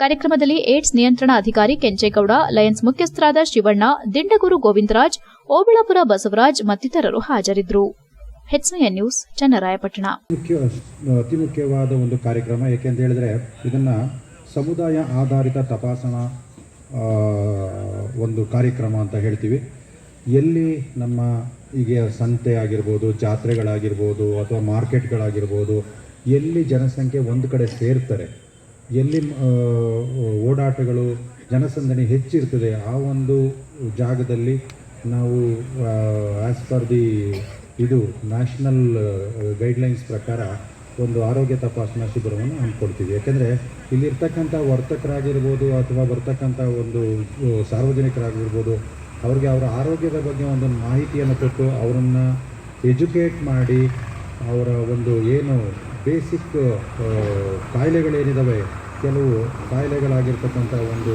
ಕಾರ್ಯಕ್ರಮದಲ್ಲಿ ಏಡ್ಸ್ ನಿಯಂತ್ರಣ ಅಧಿಕಾರಿ ಕೆಂಚೇಗೌಡ, ಲಯನ್ಸ್ ಮುಖ್ಯಸ್ಥರಾದ ಶಿವಣ್ಣ, ದಿಂಡಗೂರು ಗೋವಿಂದರಾಜ್, ಓಬಳಾಪುರ ಬಸವರಾಜ್ ಮತ್ತಿತರರು ಹಾಜರಿದ್ದರು. ನ್ಯೂಸ್, ಚನ್ನರಾಯಪಟ್ಟಣ. ಅತಿ ಮುಖ್ಯವಾದ ಒಂದು ಕಾರ್ಯಕ್ರಮ, ಏಕೆಂತ ಹೇಳಿದ್ರೆ ಇದನ್ನು ಸಮುದಾಯ ಆಧಾರಿತ ತಪಾಸಣಾ ಒಂದು ಕಾರ್ಯಕ್ರಮ ಅಂತ ಹೇಳ್ತೀವಿ. ಎಲ್ಲಿ ನಮ್ಮ ಈಗ ಸಂತೆ ಆಗಿರ್ಬೋದು, ಜಾತ್ರೆಗಳಾಗಿರ್ಬೋದು ಅಥವಾ ಮಾರ್ಕೆಟ್ಗಳಾಗಿರ್ಬೋದು, ಎಲ್ಲಿ ಜನಸಂಖ್ಯೆ ಒಂದು ಕಡೆ ಸೇರ್ತಾರೆ ಎಲ್ಲಿ ಓಡಾಟಗಳು, ಜನಸಂದಣಿ ಹೆಚ್ಚಿರ್ತದೆ, ಆ ಒಂದು ಜಾಗದಲ್ಲಿ ನಾವು ಆ್ಯಸ್ ಪರ್ ದಿ ಇದು ನ್ಯಾಷನಲ್ ಗೈಡ್ಲೈನ್ಸ್ ಪ್ರಕಾರ ಒಂದು ಆರೋಗ್ಯ ತಪಾಸಣಾ ಶಿಬಿರವನ್ನು ಹಮ್ಮಿಕೊಡ್ತೀವಿ ಯಾಕೆಂದರೆ ಇಲ್ಲಿರ್ತಕ್ಕಂಥ ವರ್ತಕರಾಗಿರ್ಬೋದು ಅಥವಾ ಬರ್ತಕ್ಕಂಥ ಒಂದು ಸಾರ್ವಜನಿಕರಾಗಿರ್ಬೋದು, ಅವ್ರಿಗೆ ಅವರ ಆರೋಗ್ಯದ ಬಗ್ಗೆ ಒಂದು ಮಾಹಿತಿಯನ್ನು ಕೊಟ್ಟು ಅವರನ್ನು ಎಜುಕೇಟ್ ಮಾಡಿ ಅವರ ಒಂದು ಏನು ಬೇಸಿಕ್ ಕಾಯಿಲೆಗಳೇನಿದ್ದಾವೆ ಕೆಲವು ಕಾಯಿಲೆಗಳಾಗಿರ್ತಕ್ಕಂಥ ಒಂದು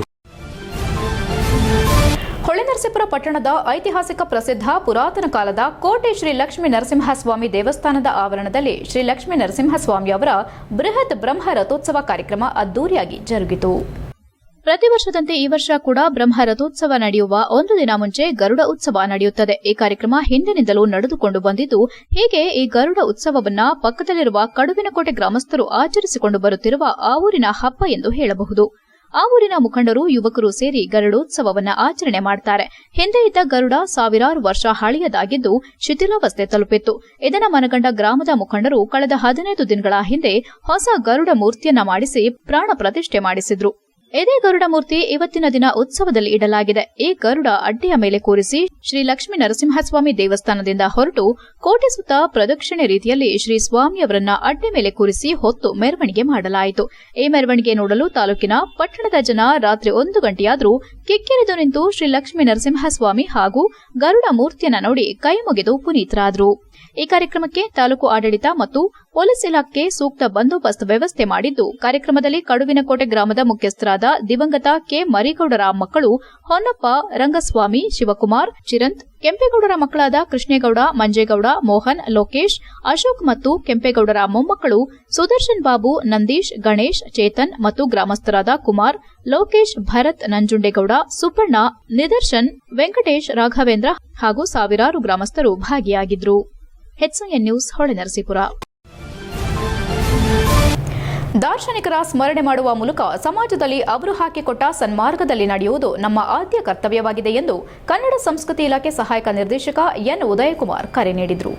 ಹೊಳೆನರಸೀಪುರ ಪಟ್ಟಣದ ಐತಿಹಾಸಿಕ ಪ್ರಸಿದ್ಧ ಪುರಾತನ ಕಾಲದ ಕೋಟೆ ಶ್ರೀ ಲಕ್ಷ್ಮೀ ನರಸಿಂಹಸ್ವಾಮಿ ದೇವಸ್ಥಾನದ ಆವರಣದಲ್ಲಿ ಶ್ರೀ ಲಕ್ಷ್ಮೀ ನರಸಿಂಹಸ್ವಾಮಿ ಅವರ ಬೃಹತ್ ಬ್ರಹ್ಮ ರಥೋತ್ಸವ ಕಾರ್ಯಕ್ರಮ ಅದ್ದೂರಿಯಾಗಿ ಜರುಗಿತು. ಪ್ರತಿ ವರ್ಷದಂತೆ ಈ ವರ್ಷ ಕೂಡ ಬ್ರಹ್ಮ ರಥೋತ್ಸವ ನಡೆಯುವ ಒಂದು ದಿನ ಮುಂಚೆ ಗರುಡ ಉತ್ಸವ ನಡೆಯುತ್ತದೆ. ಈ ಕಾರ್ಯಕ್ರಮ ಹಿಂದಿನಿಂದಲೂ ನಡೆದುಕೊಂಡು ಬಂದಿದ್ದು, ಹೀಗೆ ಈ ಗರುಡ ಉತ್ಸವವನ್ನ ಪಕ್ಕದಲ್ಲಿರುವ ಕಡುವಿನಕೋಟೆ ಗ್ರಾಮಸ್ಥರು ಆಚರಿಸಿಕೊಂಡು ಬರುತ್ತಿರುವ ಆ ಊರಿನ ಹಬ್ಬ ಎಂದು ಹೇಳಬಹುದು. ಆ ಊರಿನ ಮುಖಂಡರು, ಯುವಕರು ಸೇರಿ ಗರುಡೋತ್ಸವವನ್ನ ಆಚರಣೆ ಮಾಡುತ್ತಾರೆ ಹಿಂದೆ ಇದ್ದ ಗರುಡ ಸಾವಿರಾರು ವರ್ಷ ಹಳೆಯದಾಗಿದ್ದು ಶಿಥಿಲಾವಸ್ಥೆ ತಲುಪಿತ್ತು. ಇದನ್ನ ಮನಗಂಡ ಗ್ರಾಮದ ಮುಖಂಡರು ಕಳೆದ ಹದಿನೈದು ದಿನಗಳ ಹಿಂದೆ ಹೊಸ ಗರುಡ ಮೂರ್ತಿಯನ್ನ ಮಾಡಿಸಿ ಪ್ರಾಣ ಪ್ರತಿಷ್ಠೆ ಮಾಡಿಸಿದ್ರು. ಇದೇ ಗರುಡ ಮೂರ್ತಿ ಇವತ್ತಿನ ದಿನ ಉತ್ಸವದಲ್ಲಿ ಇಡಲಾಗಿದೆ. ಈ ಗರುಡ ಅಡ್ಡಿಯ ಮೇಲೆ ಕೂರಿಸಿ ಶ್ರೀ ಲಕ್ಷ್ಮೀ ನರಸಿಂಹಸ್ವಾಮಿ ದೇವಸ್ಥಾನದಿಂದ ಹೊರಟು ಕೋಟೆ ಸುತ್ತ ಪ್ರದಕ್ಷಿಣೆ ರೀತಿಯಲ್ಲಿ ಶ್ರೀ ಸ್ವಾಮಿಯವರನ್ನ ಅಡ್ಡೆ ಮೇಲೆ ಕೂರಿಸಿ ಹೊತ್ತು ಮೆರವಣಿಗೆ ಮಾಡಲಾಯಿತು. ಈ ಮೆರವಣಿಗೆ ನೋಡಲು ತಾಲೂಕಿನ ಪಟ್ಟಣದ ಜನ ರಾತ್ರಿ ಒಂದು ಗಂಟೆಯಾದರೂ ಕಿಕ್ಕಿರಿದು ನಿಂತು ಶ್ರೀ ಲಕ್ಷ್ಮೀ ನರಸಿಂಹಸ್ವಾಮಿ ಹಾಗೂ ಗರುಡ ಮೂರ್ತಿಯನ್ನ ನೋಡಿ ಕೈ ಮುಗಿದು ಪುನೀತರಾದರು. ಈ ಕಾರ್ಯಕ್ರಮಕ್ಕೆ ತಾಲೂಕು ಆಡಳಿತ ಮತ್ತು ಪೊಲೀಸ್ ಇಲಾಖೆ ಸೂಕ್ತ ಬಂದೋಬಸ್ತ್ ವ್ಯವಸ್ಥೆ ಮಾಡಿದ್ದು, ಕಾರ್ಯಕ್ರಮದಲ್ಲಿ ಕಡುವಿನಕೋಟೆ ಗ್ರಾಮದ ಮುಖ್ಯಸ್ಥರಾದ ದಿವಂಗತ ಕೆ. ಮರಿಗೌಡರ ಮಕ್ಕಳು ಹೊನ್ನಪ್ಪ, ರಂಗಸ್ವಾಮಿ, ಶಿವಕುಮಾರ್, ಚಿರಂತ್, ಕೆಂಪೇಗೌಡರ ಮಕ್ಕಳಾದ ಕೃಷ್ಣೇಗೌಡ, ಮಂಜೇಗೌಡ, ಮೋಹನ್, ಲೋಕೇಶ್, ಅಶೋಕ್ ಮತ್ತು ಕೆಂಪೇಗೌಡರ ಮೊಮ್ಮಕ್ಕಳು ಸುದರ್ಶನ್ ಬಾಬು, ನಂದೀಶ್, ಗಣೇಶ್, ಚೇತನ್ ಮತ್ತು ಗ್ರಾಮಸ್ಥರಾದ ಕುಮಾರ್, ಲೋಕೇಶ್, ಭರತ್, ನಂಜುಂಡೇಗೌಡ, ಸುಪರ್ಣ, ನಿದರ್ಶನ್, ವೆಂಕಟೇಶ್, ರಾಘವೇಂದ್ರ ಹಾಗೂ ಸಾವಿರಾರು ಗ್ರಾಮಸ್ಥರು ಭಾಗಿಯಾಗಿದ್ರು. HN news, Holenarasipur. ದಾರ್ಶನಿಕರ ಸ್ಮರಣೆ ಮಾಡುವ ಮೂಲಕ ಸಮಾಜದಲ್ಲಿ ಅವರು ಹಾಕಿಕೊಟ್ಟ ಸನ್ಮಾರ್ಗದಲ್ಲಿ ನಡೆಯುವುದು ನಮ್ಮ ಆದ್ಯ ಕರ್ತವ್ಯವಾಗಿದೆ ಎಂದು ಕನ್ನಡ ಸಂಸ್ಕೃತಿ ಇಲಾಖೆ ಸಹಾಯಕ ನಿರ್ದೇಶಕ ಎನ್ ಉದಯಕುಮಾರ್ ಕರೆ ನೀಡಿದರು.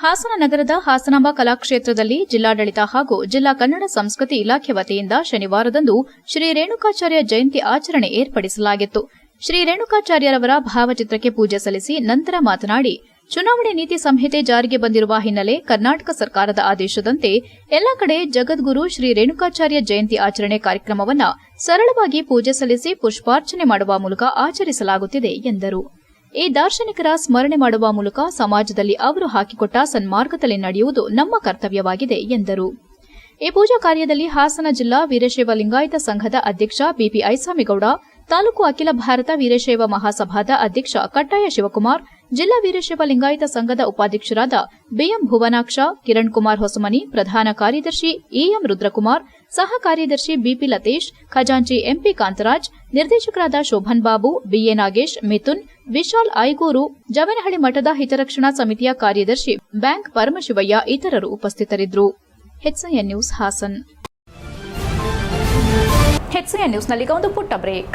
ಹಾಸನ ನಗರದ ಹಾಸನಾಂಬ ಕಲಾಕ್ಷೇತ್ರದಲ್ಲಿ ಜಿಲ್ಲಾಡಳಿತ ಹಾಗೂ ಜಿಲ್ಲಾ ಕನ್ನಡ ಸಂಸ್ಕೃತಿ ಇಲಾಖೆ ವತಿಯಿಂದ ಶನಿವಾರದಂದು ಶ್ರೀ ರೇಣುಕಾಚಾರ್ಯ ಜಯಂತಿ ಆಚರಣೆ ಏರ್ಪಡಿಸಲಾಗಿತ್ತು. ಶ್ರೀ ರೇಣುಕಾಚಾರ್ಯರವರ ಭಾವಚಿತ್ರಕ್ಕೆ ಪೂಜೆ ಸಲ್ಲಿಸಿ ನಂತರ ಮಾತನಾಡಿ ಚುನಾವಣೆ ನೀತಿ ಸಂಹಿತೆ ಜಾರಿಗೆ ಬಂದಿರುವ ಹಿನ್ನೆಲೆ ಕರ್ನಾಟಕ ಸರ್ಕಾರದ ಆದೇಶದಂತೆ ಎಲ್ಲ ಕಡೆ ಜಗದ್ಗುರು ಶ್ರೀ ರೇಣುಕಾಚಾರ್ಯ ಜಯಂತಿ ಆಚರಣೆ ಕಾರ್ಯಕ್ರಮವನ್ನ ಸರಳವಾಗಿ ಪೂಜೆ ಸಲ್ಲಿಸಿ ಪುಷ್ಪಾರ್ಚನೆ ಮಾಡುವ ಮೂಲಕ ಆಚರಿಸಲಾಗುತ್ತಿದೆ, ಎಂದರು. ಈ ದಾರ್ಶನಿಕರ ಸ್ಮರಣೆ ಮಾಡುವ ಮೂಲಕ ಸಮಾಜದಲ್ಲಿ ಅವರು ಹಾಕಿಕೊಟ್ಟ ಸನ್ಮಾರ್ಗದಲ್ಲಿ ನಡೆಯುವುದು ನಮ್ಮ ಕರ್ತವ್ಯವಾಗಿದೆ, ಎಂದರು. ಈ ಪೂಜಾ ಕಾರ್ಯದಲ್ಲಿ ಹಾಸನ ಜಿಲ್ಲಾ ವೀರಶೈವ ಲಿಂಗಾಯತ ಸಂಘದ ಅಧ್ಯಕ್ಷ ಬಿಪಿ ಐಸಾಮಿಗೌಡ ತಾಲೂಕು ಅಖಿಲ ಭಾರತ ವೀರಶೈವ ಮಹಾಸಭಾದ ಅಧ್ಯಕ್ಷ ಕಟ್ಟಾಯ ಶಿವಕುಮಾರ್ ಜಿಲ್ಲಾ ವೀರಶೈವ ಲಿಂಗಾಯತ ಸಂಘದ ಉಪಾಧ್ಯಕ್ಷರಾದ ಬಿಎಂ ಭುವನಾಕ್ಷ, ಕಿರಣ್ ಕುಮಾರ್ ಹೊಸಮನಿ, ಪ್ರಧಾನ ಕಾರ್ಯದರ್ಶಿ ಇಎಂ ರುದ್ರಕುಮಾರ್, ಸಹ ಕಾರ್ಯದರ್ಶಿ ಬಿಪಿ ಲತೇಶ್, ಖಜಾಂಚಿ ಎಂಪಿ ಕಾಂತರಾಜ್, ನಿರ್ದೇಶಕರಾದ ಶೋಭನ್ ಬಾಬು, ಬಿಎ ನಾಗೇಶ್, ಮಿಥುನ್, ವಿಶಾಲ್ ಐಗೂರು, ಜವನಹಳ್ಳಿ ಮಠದ ಹಿತರಕ್ಷಣಾ ಸಮಿತಿಯ ಕಾರ್ಯದರ್ಶಿ ಬ್ಯಾಂಕ್ ಪರಮಶಿವಯ್ಯ ಇತರರು ಉಪಸ್ಥಿತರಿದ್ದರು. ನ್ಯೂಸ್ ಹಾಸನ್. ನ್ಯೂಸ್ನಲ್ಲೀಗ ಒಂದು ಪುಟ್ಟ ಬ್ರೇಕ್.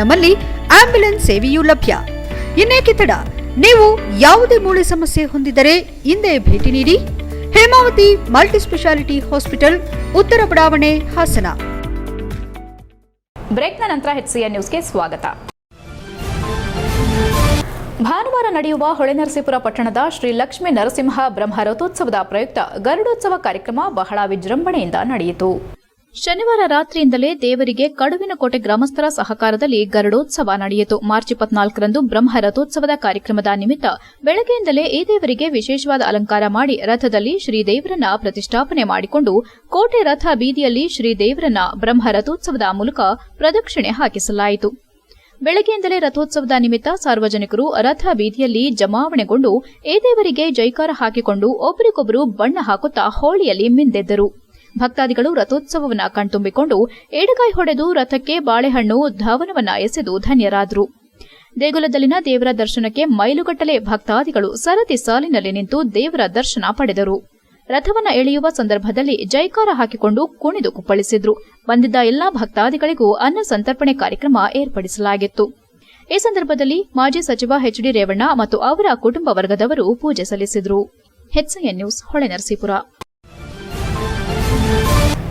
ನಮ್ಮಲ್ಲಿ ಆಂಬ್ಯುಲೆನ್ಸ್ ಸೇವೆಯೂ ಲಭ್ಯ. ಇನ್ನೇಕೆ ತಡ? ನೀವು ಯಾವುದೇ ಮೂಳೆ ಸಮಸ್ಯೆ ಹೊಂದಿದರೆ ಹಿಂದೆ ಭೇಟಿ ನೀಡಿ. ಹೇಮಾವತಿ ಮಲ್ಟಿ ಸ್ಪೆಷಾಲಿಟಿ ಹಾಸ್ಪಿಟಲ್, ಉತ್ತರ ಬಡಾವಣೆ, ಹಾಸನ. ಬ್ರೇಕ್ನ ನಂತರ ಹೆಚ್ಸಿಎನ್ ನ್ಯೂಸ್ಗೆ ಸ್ವಾಗತ. ಭಾನುವಾರ ನಡೆಯುವ ಹೊಳೆನರಸೀಪುರ ಪಟ್ಟಣದ ಶ್ರೀ ಲಕ್ಷ್ಮೀ ನರಸಿಂಹ ಬ್ರಹ್ಮ ರಥೋತ್ಸವದ ಪ್ರಯುಕ್ತ ಗರುಡೋತ್ಸವ ಕಾರ್ಯಕ್ರಮ ಬಹಳ ವಿಜೃಂಭಣೆಯಿಂದ ನಡೆಯಿತು. ಶನಿವಾರ ರಾತ್ರಿಯಿಂದಲೇ ದೇವರಿಗೆ ಕಡುವಿನ ಕೋಟೆ ಗ್ರಾಮಸ್ಥರ ಸಹಕಾರದಲ್ಲಿ ಗರುಡೋತ್ಸವ ನಡೆಯಿತು. ಮಾರ್ಚ್ ಇಪ್ಪತ್ನಾಲ್ಕರಂದು ಬ್ರಹ್ಮ ರಥೋತ್ಸವದ ಕಾರ್ಯಕ್ರಮದ ನಿಮಿತ್ತ ಬೆಳಗ್ಗೆಯಿಂದಲೇ ಈ ದೇವರಿಗೆ ವಿಶೇಷವಾದ ಅಲಂಕಾರ ಮಾಡಿ ರಥದಲ್ಲಿ ಶ್ರೀದೇವರನ್ನ ಪ್ರತಿಷ್ಠಾಪನೆ ಮಾಡಿಕೊಂಡು ಕೋಟೆ ರಥ ಬೀದಿಯಲ್ಲಿ ಶ್ರೀದೇವರನ್ನ ಬ್ರಹ್ಮ ರಥೋತ್ಸವದ ಮೂಲಕ ಪ್ರದಕ್ಷಿಣೆ ಹಾಕಿಸಲಾಯಿತು. ಬೆಳಗ್ಗೆಯಿಂದಲೇ ರಥೋತ್ಸವದ ನಿಮಿತ್ತ ಸಾರ್ವಜನಿಕರು ರಥ ಬೀದಿಯಲ್ಲಿ ಜಮಾವಣೆಗೊಂಡು ಈ ದೇವರಿಗೆ ಜೈಕಾರ ಹಾಕಿಕೊಂಡು ಒಬ್ಬರಿಗೊಬ್ಬರು ಬಣ್ಣ ಹಾಕುತ್ತಾ ಹೋಳಿಯಲ್ಲಿ ಮಿಂದೆದ್ದರು. ಭಕ್ತಾದಿಗಳು ರಥೋತ್ಸವವನ್ನು ಕಣ್ತುಂಬಿಕೊಂಡು ಎಡಗಾಯಿ ಹೊಡೆದು ರಥಕ್ಕೆ ಬಾಳೆಹಣ್ಣು ಧಾವನವನ್ನ ಎಸೆದು ಧನ್ಯರಾದರು. ದೇಗುಲದಲ್ಲಿನ ದೇವರ ದರ್ಶನಕ್ಕೆ ಮೈಲುಗಟ್ಟಲೆ ಭಕ್ತಾದಿಗಳು ಸರತಿ ಸಾಲಿನಲ್ಲಿ ನಿಂತು ದೇವರ ದರ್ಶನ ಪಡೆದರು. ರಥವನ್ನ ಎಳೆಯುವ ಸಂದರ್ಭದಲ್ಲಿ ಜೈಕಾರ ಹಾಕಿಕೊಂಡು ಕುಣಿದು ಕುಪ್ಪಳಿಸಿದ್ರು. ಬಂದಿದ್ದ ಎಲ್ಲಾ ಭಕ್ತಾದಿಗಳಿಗೂ ಅನ್ನ ಸಂತರ್ಪಣೆ ಕಾರ್ಯಕ್ರಮ ಏರ್ಪಡಿಸಲಾಗಿತ್ತು. ಈ ಸಂದರ್ಭದಲ್ಲಿ ಮಾಜಿ ಸಚಿವ ಎಚ್ಡಿ ರೇವಣ್ಣ ಮತ್ತು ಅವರ ಕುಟುಂಬ ವರ್ಗದವರು ಪೂಜೆ ಸಲ್ಲಿಸಿದರು. ನ್ಯೂಸ್ ಹೊಳೆನರಸೀಪುರ.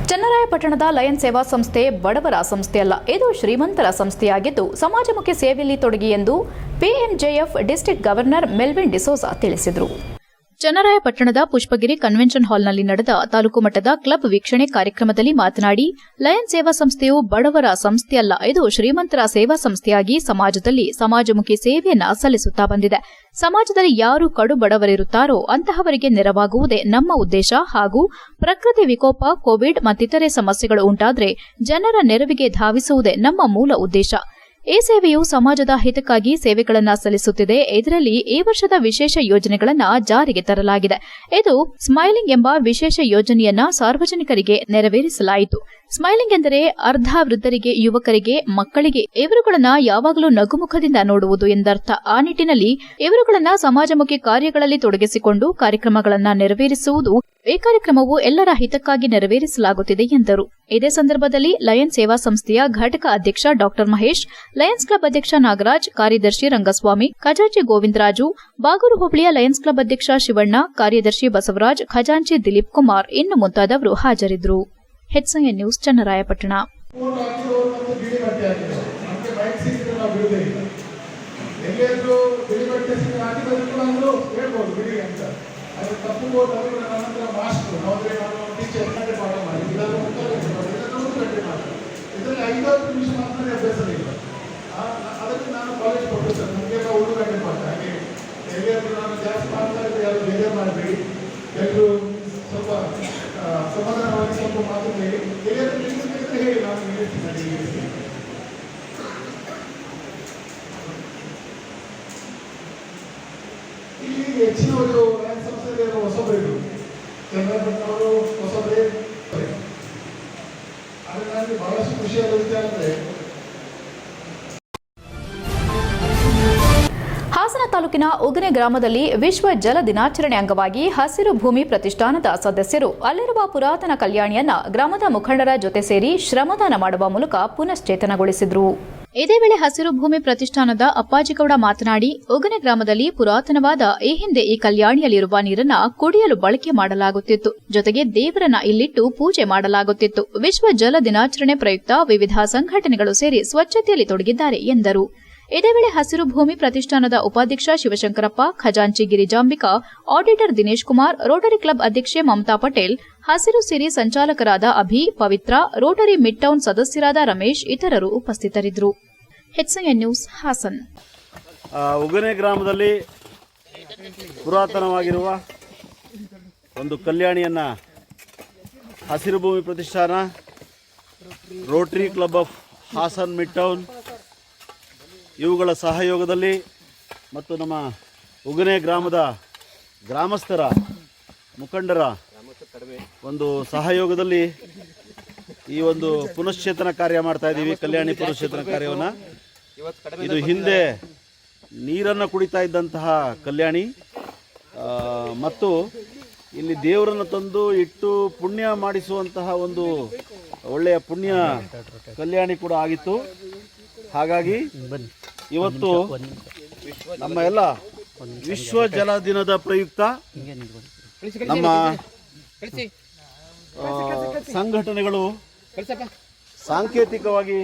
ಚನ್ನರಾಯಪಟ್ಟಣದ ಲಯನ್ ಸೇವಾ ಸಂಸ್ಥೆ ಬಡವರ ಸಂಸ್ಥೆಯಲ್ಲ. ಇದು ಶ್ರೀಮಂತರ ಸಂಸ್ಥೆಯಾಗಿದ್ದು, ಸಮಾಜಮುಖಿ ಸೇವೆಯಲ್ಲಿ ತೊಡಗಿ ಎಂದು PMJF district governor Melvin D'Souza ತಿಳಿಸಿದರು. ಚನ್ನರಾಯಪಟ್ಟಣದ ಪುಷ್ಪಗಿರಿ ಕನ್ವೆನ್ಷನ್ ಹಾಲ್ನಲ್ಲಿ ನಡೆದ ತಾಲೂಕು ಮಟ್ಟದ ಕ್ಲಬ್ ವೀಕ್ಷಣೆ ಕಾರ್ಯಕ್ರಮದಲ್ಲಿ ಮಾತನಾಡಿ, ಲಯನ್ ಸೇವಾ ಸಂಸ್ಥೆಯು ಬಡವರ ಸಂಸ್ಥೆಯಲ್ಲ ಇದು ಶ್ರೀಮಂತರ ಸೇವಾ ಸಂಸ್ಥೆಯಾಗಿ ಸಮಾಜದಲ್ಲಿ ಸಮಾಜಮುಖಿ ಸೇವೆಯನ್ನು ಸಲ್ಲಿಸುತ್ತಾ ಬಂದಿದೆ. ಸಮಾಜದಲ್ಲಿ ಯಾರು ಕಡು ಬಡವರಿರುತ್ತಾರೋ ಅಂತಹವರಿಗೆ ನೆರವಾಗುವುದೇ ನಮ್ಮ ಉದ್ದೇಶ ಹಾಗೂ ಪ್ರಕೃತಿ ವಿಕೋಪ, ಕೋವಿಡ್ ಮತ್ತಿತರೆ ಸಮಸ್ಯೆಗಳು ಉಂಟಾದರೆ ಜನರ ನೆರವಿಗೆ ಧಾವಿಸುವುದೇ ನಮ್ಮ ಮೂಲ ಉದ್ದೇಶ. ಈ ಸೇವೆಯು ಸಮಾಜದ ಹಿತಕ್ಕಾಗಿ ಸೇವೆಗಳನ್ನು ಸಲ್ಲಿಸುತ್ತಿದೆ. ಇದರಲ್ಲಿ ಈ ವರ್ಷದ ವಿಶೇಷ ಯೋಜನೆಗಳನ್ನು ಜಾರಿಗೆ ತರಲಾಗಿದೆ. ಇದು ಸ್ಮೈಲಿಂಗ್ ಎಂಬ ವಿಶೇಷ ಯೋಜನೆಯನ್ನ ಸಾರ್ವಜನಿಕರಿಗೆ ನೆರವೇರಿಸಲಾಯಿತು. ಸ್ಮೈಲಿಂಗ್ ಎಂದರೆ ಅರ್ಧ ವೃದ್ಧರಿಗೆ, ಯುವಕರಿಗೆ, ಮಕ್ಕಳಿಗೆ, ಇವರುಗಳನ್ನ ಯಾವಾಗಲೂ ನಗುಮುಖದಿಂದ ನೋಡುವುದು ಎಂದರ್ಥ. ಆ ನಿಟ್ಟಿನಲ್ಲಿ ಇವರುಗಳನ್ನ ಸಮಾಜಮುಖಿ ಕಾರ್ಯಗಳಲ್ಲಿ ತೊಡಗಿಸಿಕೊಂಡು ಕಾರ್ಯಕ್ರಮಗಳನ್ನು ನೆರವೇರಿಸುವುದು, ಈ ಕಾರ್ಯಕ್ರಮವು ಎಲ್ಲರ ಹಿತಕ್ಕಾಗಿ ನೆರವೇರಿಸಲಾಗುತ್ತಿದೆ ಎಂದರು. ಇದೇ ಸಂದರ್ಭದಲ್ಲಿ ಲಯನ್ ಸೇವಾ ಸಂಸ್ಥೆಯ ಘಟಕ ಅಧ್ಯಕ್ಷ ಡಾ ಮಹೇಶ್, ಲಯನ್ಸ್ ಕ್ಲಬ್ ಅಧ್ಯಕ್ಷ ನಾಗರಾಜ್, ಕಾರ್ಯದರ್ಶಿ ರಂಗಸ್ವಾಮಿ, ಖಜಾಂಚಿ ಗೋವಿಂದರಾಜು, ಬಾಗೂರು ಹೋಬಳಿಯ ಲಯನ್ಸ್ ಕ್ಲಬ್ ಅಧ್ಯಕ್ಷ ಶಿವಣ್ಣ, ಕಾರ್ಯದರ್ಶಿ ಬಸವರಾಜ್, ಖಜಾಂಚಿ ದಿಲೀಪ್ ಕುಮಾರ್, ಇನ್ನು ಮುಂತಾದವರು ಹಾಜರಿದ್ದರು. ಹೆಚ್ಐಎನ್ ನ್ಯೂಸ್ ಚನ್ನರಾಯಪಟ್ಟಣ ಎಲ್ಲಿಯಾದ್ರೂ ಬಿಳಿ ಬಟ್ಟೆ ಸಿಕ್ಕಿ ಹಾಕಿದ್ರು ಅಂದ್ರು ಹೇಳ್ಬೋದು ಬಿಡಿ ಅಂತ ಅದು ತಪ್ಪು ಬೋರ್ಡ್ ಅದು ನನ್ನ ಹತ್ರ ಮಾಸ್ಟರ್ ನೋಡ್ರೆ ನಾನು ಟೀಚರ್ ಕಟ್ಟೆ ಪಾಠ ಮಾಡಿ ಇದನ್ನು ಮುಖ ಕಟ್ಟೆ ಮಾಡಿ ಇದನ್ನು ಮುಖ ಕಟ್ಟೆ ಮಾಡಿ ಇದರಲ್ಲಿ ಐದಾರು ನಿಮಿಷ ಮಾತ್ರ ಅಭ್ಯಾಸ ಇಲ್ಲ ಆ- ಅದಕ್ಕೆ ನಾನು ಕಾಲೇಜ್ ಪ್ರೊಫೆಸರ್ ನಮಗೆಲ್ಲ ಹುಡುಗಟ್ಟೆ ಪಾಠ ಹಾಗೆ ಎಲ್ಲಿಯಾದ್ರೂ ನಾನು ಜಾಸ್ತಿ ಮಾಡ್ತಾ ಇದ್ರೆ ಯಾರು ಬೇರೆ ಮಾಡಬೇಡಿ ಎಲ್ಲರೂ ಸ್ವಲ್ಪ ಆ, ಸಮಾಧಾನವಾಗಿ ಸ್ವಲ್ಪ ಮಾತು ಹೇಳಿ ಎಲ್ಲಿಯಾದ್ರೂ ನಿಲ್ಲಿಸ್ಬೇಕಿದ್ರೆ ಹೇಳಿ ನಾನು ನಿಲ್ಲಿಸ್ತೀನಿ ನಿಲ್ಲಿಸ್ತೀನಿ ಇಲ್ಲಿ ಹೆಚ್ಚಿನವರು ಉಗನೆ ಗ್ರಾಮದಲ್ಲಿ ವಿಶ್ವ ಜಲ ದಿನಾಚರಣೆ ಅಂಗವಾಗಿ ಹಸಿರು ಭೂಮಿ ಪ್ರತಿಷ್ಠಾನದ ಸದಸ್ಯರು, ಅಲ್ಲಿರುವ ಪುರಾತನ ಕಲ್ಯಾಣಿಯನ್ನ ಗ್ರಾಮದ ಮುಖಂಡರ ಜೊತೆ ಸೇರಿ ಶ್ರಮದಾನ ಮಾಡುವ ಮೂಲಕ ಪುನಶ್ಚೇತನಗೊಳಿಸಿದರು. ಇದೇ ವೇಳೆ ಹಸಿರು ಭೂಮಿ ಪ್ರತಿಷ್ಠಾನದ ಅಪ್ಪಾಜಿಗೌಡ ಮಾತನಾಡಿ ಉಗನೆ ಗ್ರಾಮದಲ್ಲಿ ಪುರಾತನವಾದ ಈ ಹಿಂದೆ ಈ ಕಲ್ಯಾಣಿಯಲ್ಲಿರುವ ನೀರನ್ನ ಕುಡಿಯಲು ಬಳಕೆ ಮಾಡಲಾಗುತ್ತಿತ್ತು. ಜೊತೆಗೆ ದೇವರನ್ನ ಇಲ್ಲಿಟ್ಟು ಪೂಜೆ ಮಾಡಲಾಗುತ್ತಿತ್ತು. ವಿಶ್ವ ಜಲ ದಿನಾಚರಣೆ ಪ್ರಯುಕ್ತ ವಿವಿಧ ಸಂಘಟನೆಗಳು ಸೇರಿ ಸ್ವಚ್ಛತೆಯಲ್ಲಿ ತೊಡಗಿದ್ದಾರೆ ಎಂದರು. ಇದೇ ವೇಳೆ ಹಸಿರು ಭೂಮಿ ಪ್ರತಿಷ್ಠಾನದ ಉಪಾಧ್ಯಕ್ಷ ಶಿವಶಂಕರಪ್ಪ, ಖಜಾಂಚಿ Girijambika auditor Dinesh Kumar, Rotary club ಅಧ್ಯಕ್ಷೆ Mamata Patel, Hasiru Siri ಸಂಚಾಲಕರಾದ Abhi, Pavitra, Rotary mid town ಸದಸ್ಯರಾದ ರಮೇಶ್ ಇತರರು ಉಪಸ್ಥಿತರಿದ್ದರು. ನ್ಯೂಸ್, ಹಾಸನ್. ಉಗನೆ ಗ್ರಾಮದಲ್ಲಿ ಪುರಾತನವಾಗಿರುವ ಒಂದು ಕಲ್ಯಾಣಿಯನ್ನ Hasiru Bhoomi Pratishthana Rotary club of Hassan mid town ಇವುಗಳ ಸಹಯೋಗದಲ್ಲಿ ಮತ್ತು ನಮ್ಮ ಉಗನೆ ಗ್ರಾಮದ ಗ್ರಾಮಸ್ಥರ, ಮುಖಂಡರ ಒಂದು ಸಹಯೋಗದಲ್ಲಿ ಈ ಒಂದು ಪುನಶ್ಚೇತನ ಕಾರ್ಯ ಮಾಡ್ತಾ ಇದ್ದೀವಿ, ಕಲ್ಯಾಣಿ ಪುನಶ್ಚೇತನ ಕಾರ್ಯವನ್ನು. ಇದು ಹಿಂದೆ ನೀರನ್ನು ಕುಡಿತಾ ಇದ್ದಂತಹ ಕಲ್ಯಾಣಿ ಮತ್ತು ಇಲ್ಲಿ ದೇವರನ್ನು ತಂದು ಇಟ್ಟು ಪುಣ್ಯ ಮಾಡಿಸುವಂತಹ ಒಂದು ಒಳ್ಳೆಯ ಪುಣ್ಯ ಕಲ್ಯಾಣಿ ಕೂಡ ಆಗಿತ್ತು. ಹಾಗಾಗಿ ಇವತ್ತು ನಮ್ಮ ಎಲ್ಲ ವಿಶ್ವ ಜಲ ದಿನದ ಪ್ರಯುಕ್ತ ನಮ್ಮ ಸಂಘಟನೆಗಳು ಸಾಂಕೇತಿಕವಾಗಿ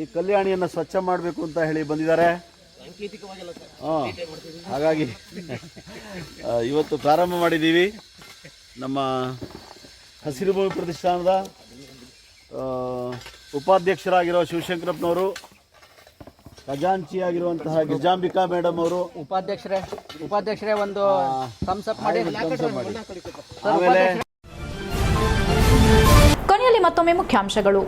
ಈ ಕಲ್ಯಾಣಿಯನ್ನು ಸ್ವಚ್ಛ ಮಾಡಬೇಕು ಅಂತ ಹೇಳಿ ಬಂದಿದ್ದಾರೆ. ಹಾಂ ಹಾಗಾಗಿ ಇವತ್ತು ಪ್ರಾರಂಭ ಮಾಡಿದ್ದೀವಿ. ನಮ್ಮ ಹಸಿರು ಭೂಮಿ ಪ್ರತಿಷ್ಠಾನದ ಉಪಾಧ್ಯಕ್ಷರಾಗಿರೋ ಶಿವಶಂಕರಪ್ಪನವರು ಖಜಾಂಚಿಯಾಗಿರುವಂತಹ ಗಿರ್ಜಾಂಬಿಕಾ ಮೇಡಮ್ ಅವರು. ಉಪಾಧ್ಯಕ್ಷರೇ ಉಪಾಧ್ಯಕ್ಷರೇ ಒಂದು ಥಮ್ಸ್ಅಪ್ ಮಾಡಿ. ಆಮೇಲೆ ಕೊನೆಯಲ್ಲಿ ಮತ್ತೊಮ್ಮೆ ಮುಖ್ಯಾಂಶಗಳು.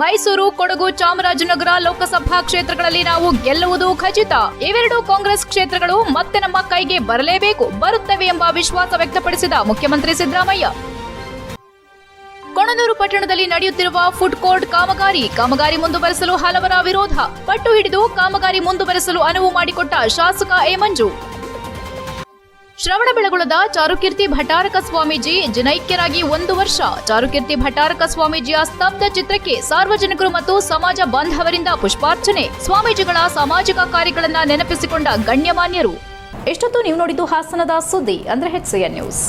ಮೈಸೂರು ಕೊಡಗು ಚಾಮರಾಜನಗರ ಲೋಕಸಭಾ ಕ್ಷೇತ್ರಗಳಲ್ಲಿ ನಾವು ಗೆಲ್ಲುವುದು ಖಚಿತ. ಇವೆರಡು ಕಾಂಗ್ರೆಸ್ ಕ್ಷೇತ್ರಗಳು ಮತ್ತೆ ನಮ್ಮ ಕೈಗೆ ಬರಲೇಬೇಕು ಬರುತ್ತವೆ ಎಂಬ ವಿಶ್ವಾಸ ವ್ಯಕ್ತಪಡಿಸಿದ ಮುಖ್ಯಮಂತ್ರಿ ಸಿದ್ದರಾಮಯ್ಯ. ಕೊಣನೂರು ಪಟ್ಟಣದಲ್ಲಿ ನಡೆಯುತ್ತಿರುವ ಫುಡ್ ಕೋರ್ಟ್ ಕಾಮಗಾರಿ. ಕಾಮಗಾರಿ ಮುಂದುವರೆಸಲು ಹಲವರ ವಿರೋಧ. ಪಟ್ಟು ಹಿಡಿದು ಕಾಮಗಾರಿ ಮುಂದುವರೆಸಲು ಅನುವು ಮಾಡಿಕೊಟ್ಟ ಶಾಸಕ ಎ. ಮಂಜು. ಶ್ರವಣಬೆಳಗೊಳದ ಚಾರುಕೀರ್ತಿ ಭಟಾರಕ ಸ್ವಾಮೀಜಿ ಜನೈಕ್ಯರಾಗಿ ಒಂದು ವರ್ಷ. ಚಾರುಕೀರ್ತಿ ಭಟಾರಕ ಸ್ವಾಮೀಜಿಯ ಸ್ತಬ್ಧ ಚಿತ್ರಕ್ಕೆ ಸಾರ್ವಜನಿಕರು ಮತ್ತು ಸಮಾಜ ಬಾಂಧವರಿಂದ ಪುಷ್ಪಾರ್ಚನೆ. ಸ್ವಾಮೀಜಿಗಳ ಸಾಮಾಜಿಕ ಕಾರ್ಯಗಳನ್ನ ನೆನಪಿಸಿಕೊಂಡ ಗಣ್ಯಮಾನ್ಯರು. ಎಷ್ಟೊತ್ತು ನೀವು ನೋಡಿದ್ದು ಹಾಸನದ ಸುದ್ದಿ ಅಂದ್ರೆ ಹೆಚ್ಸಿಯ ನ್ಯೂಸ್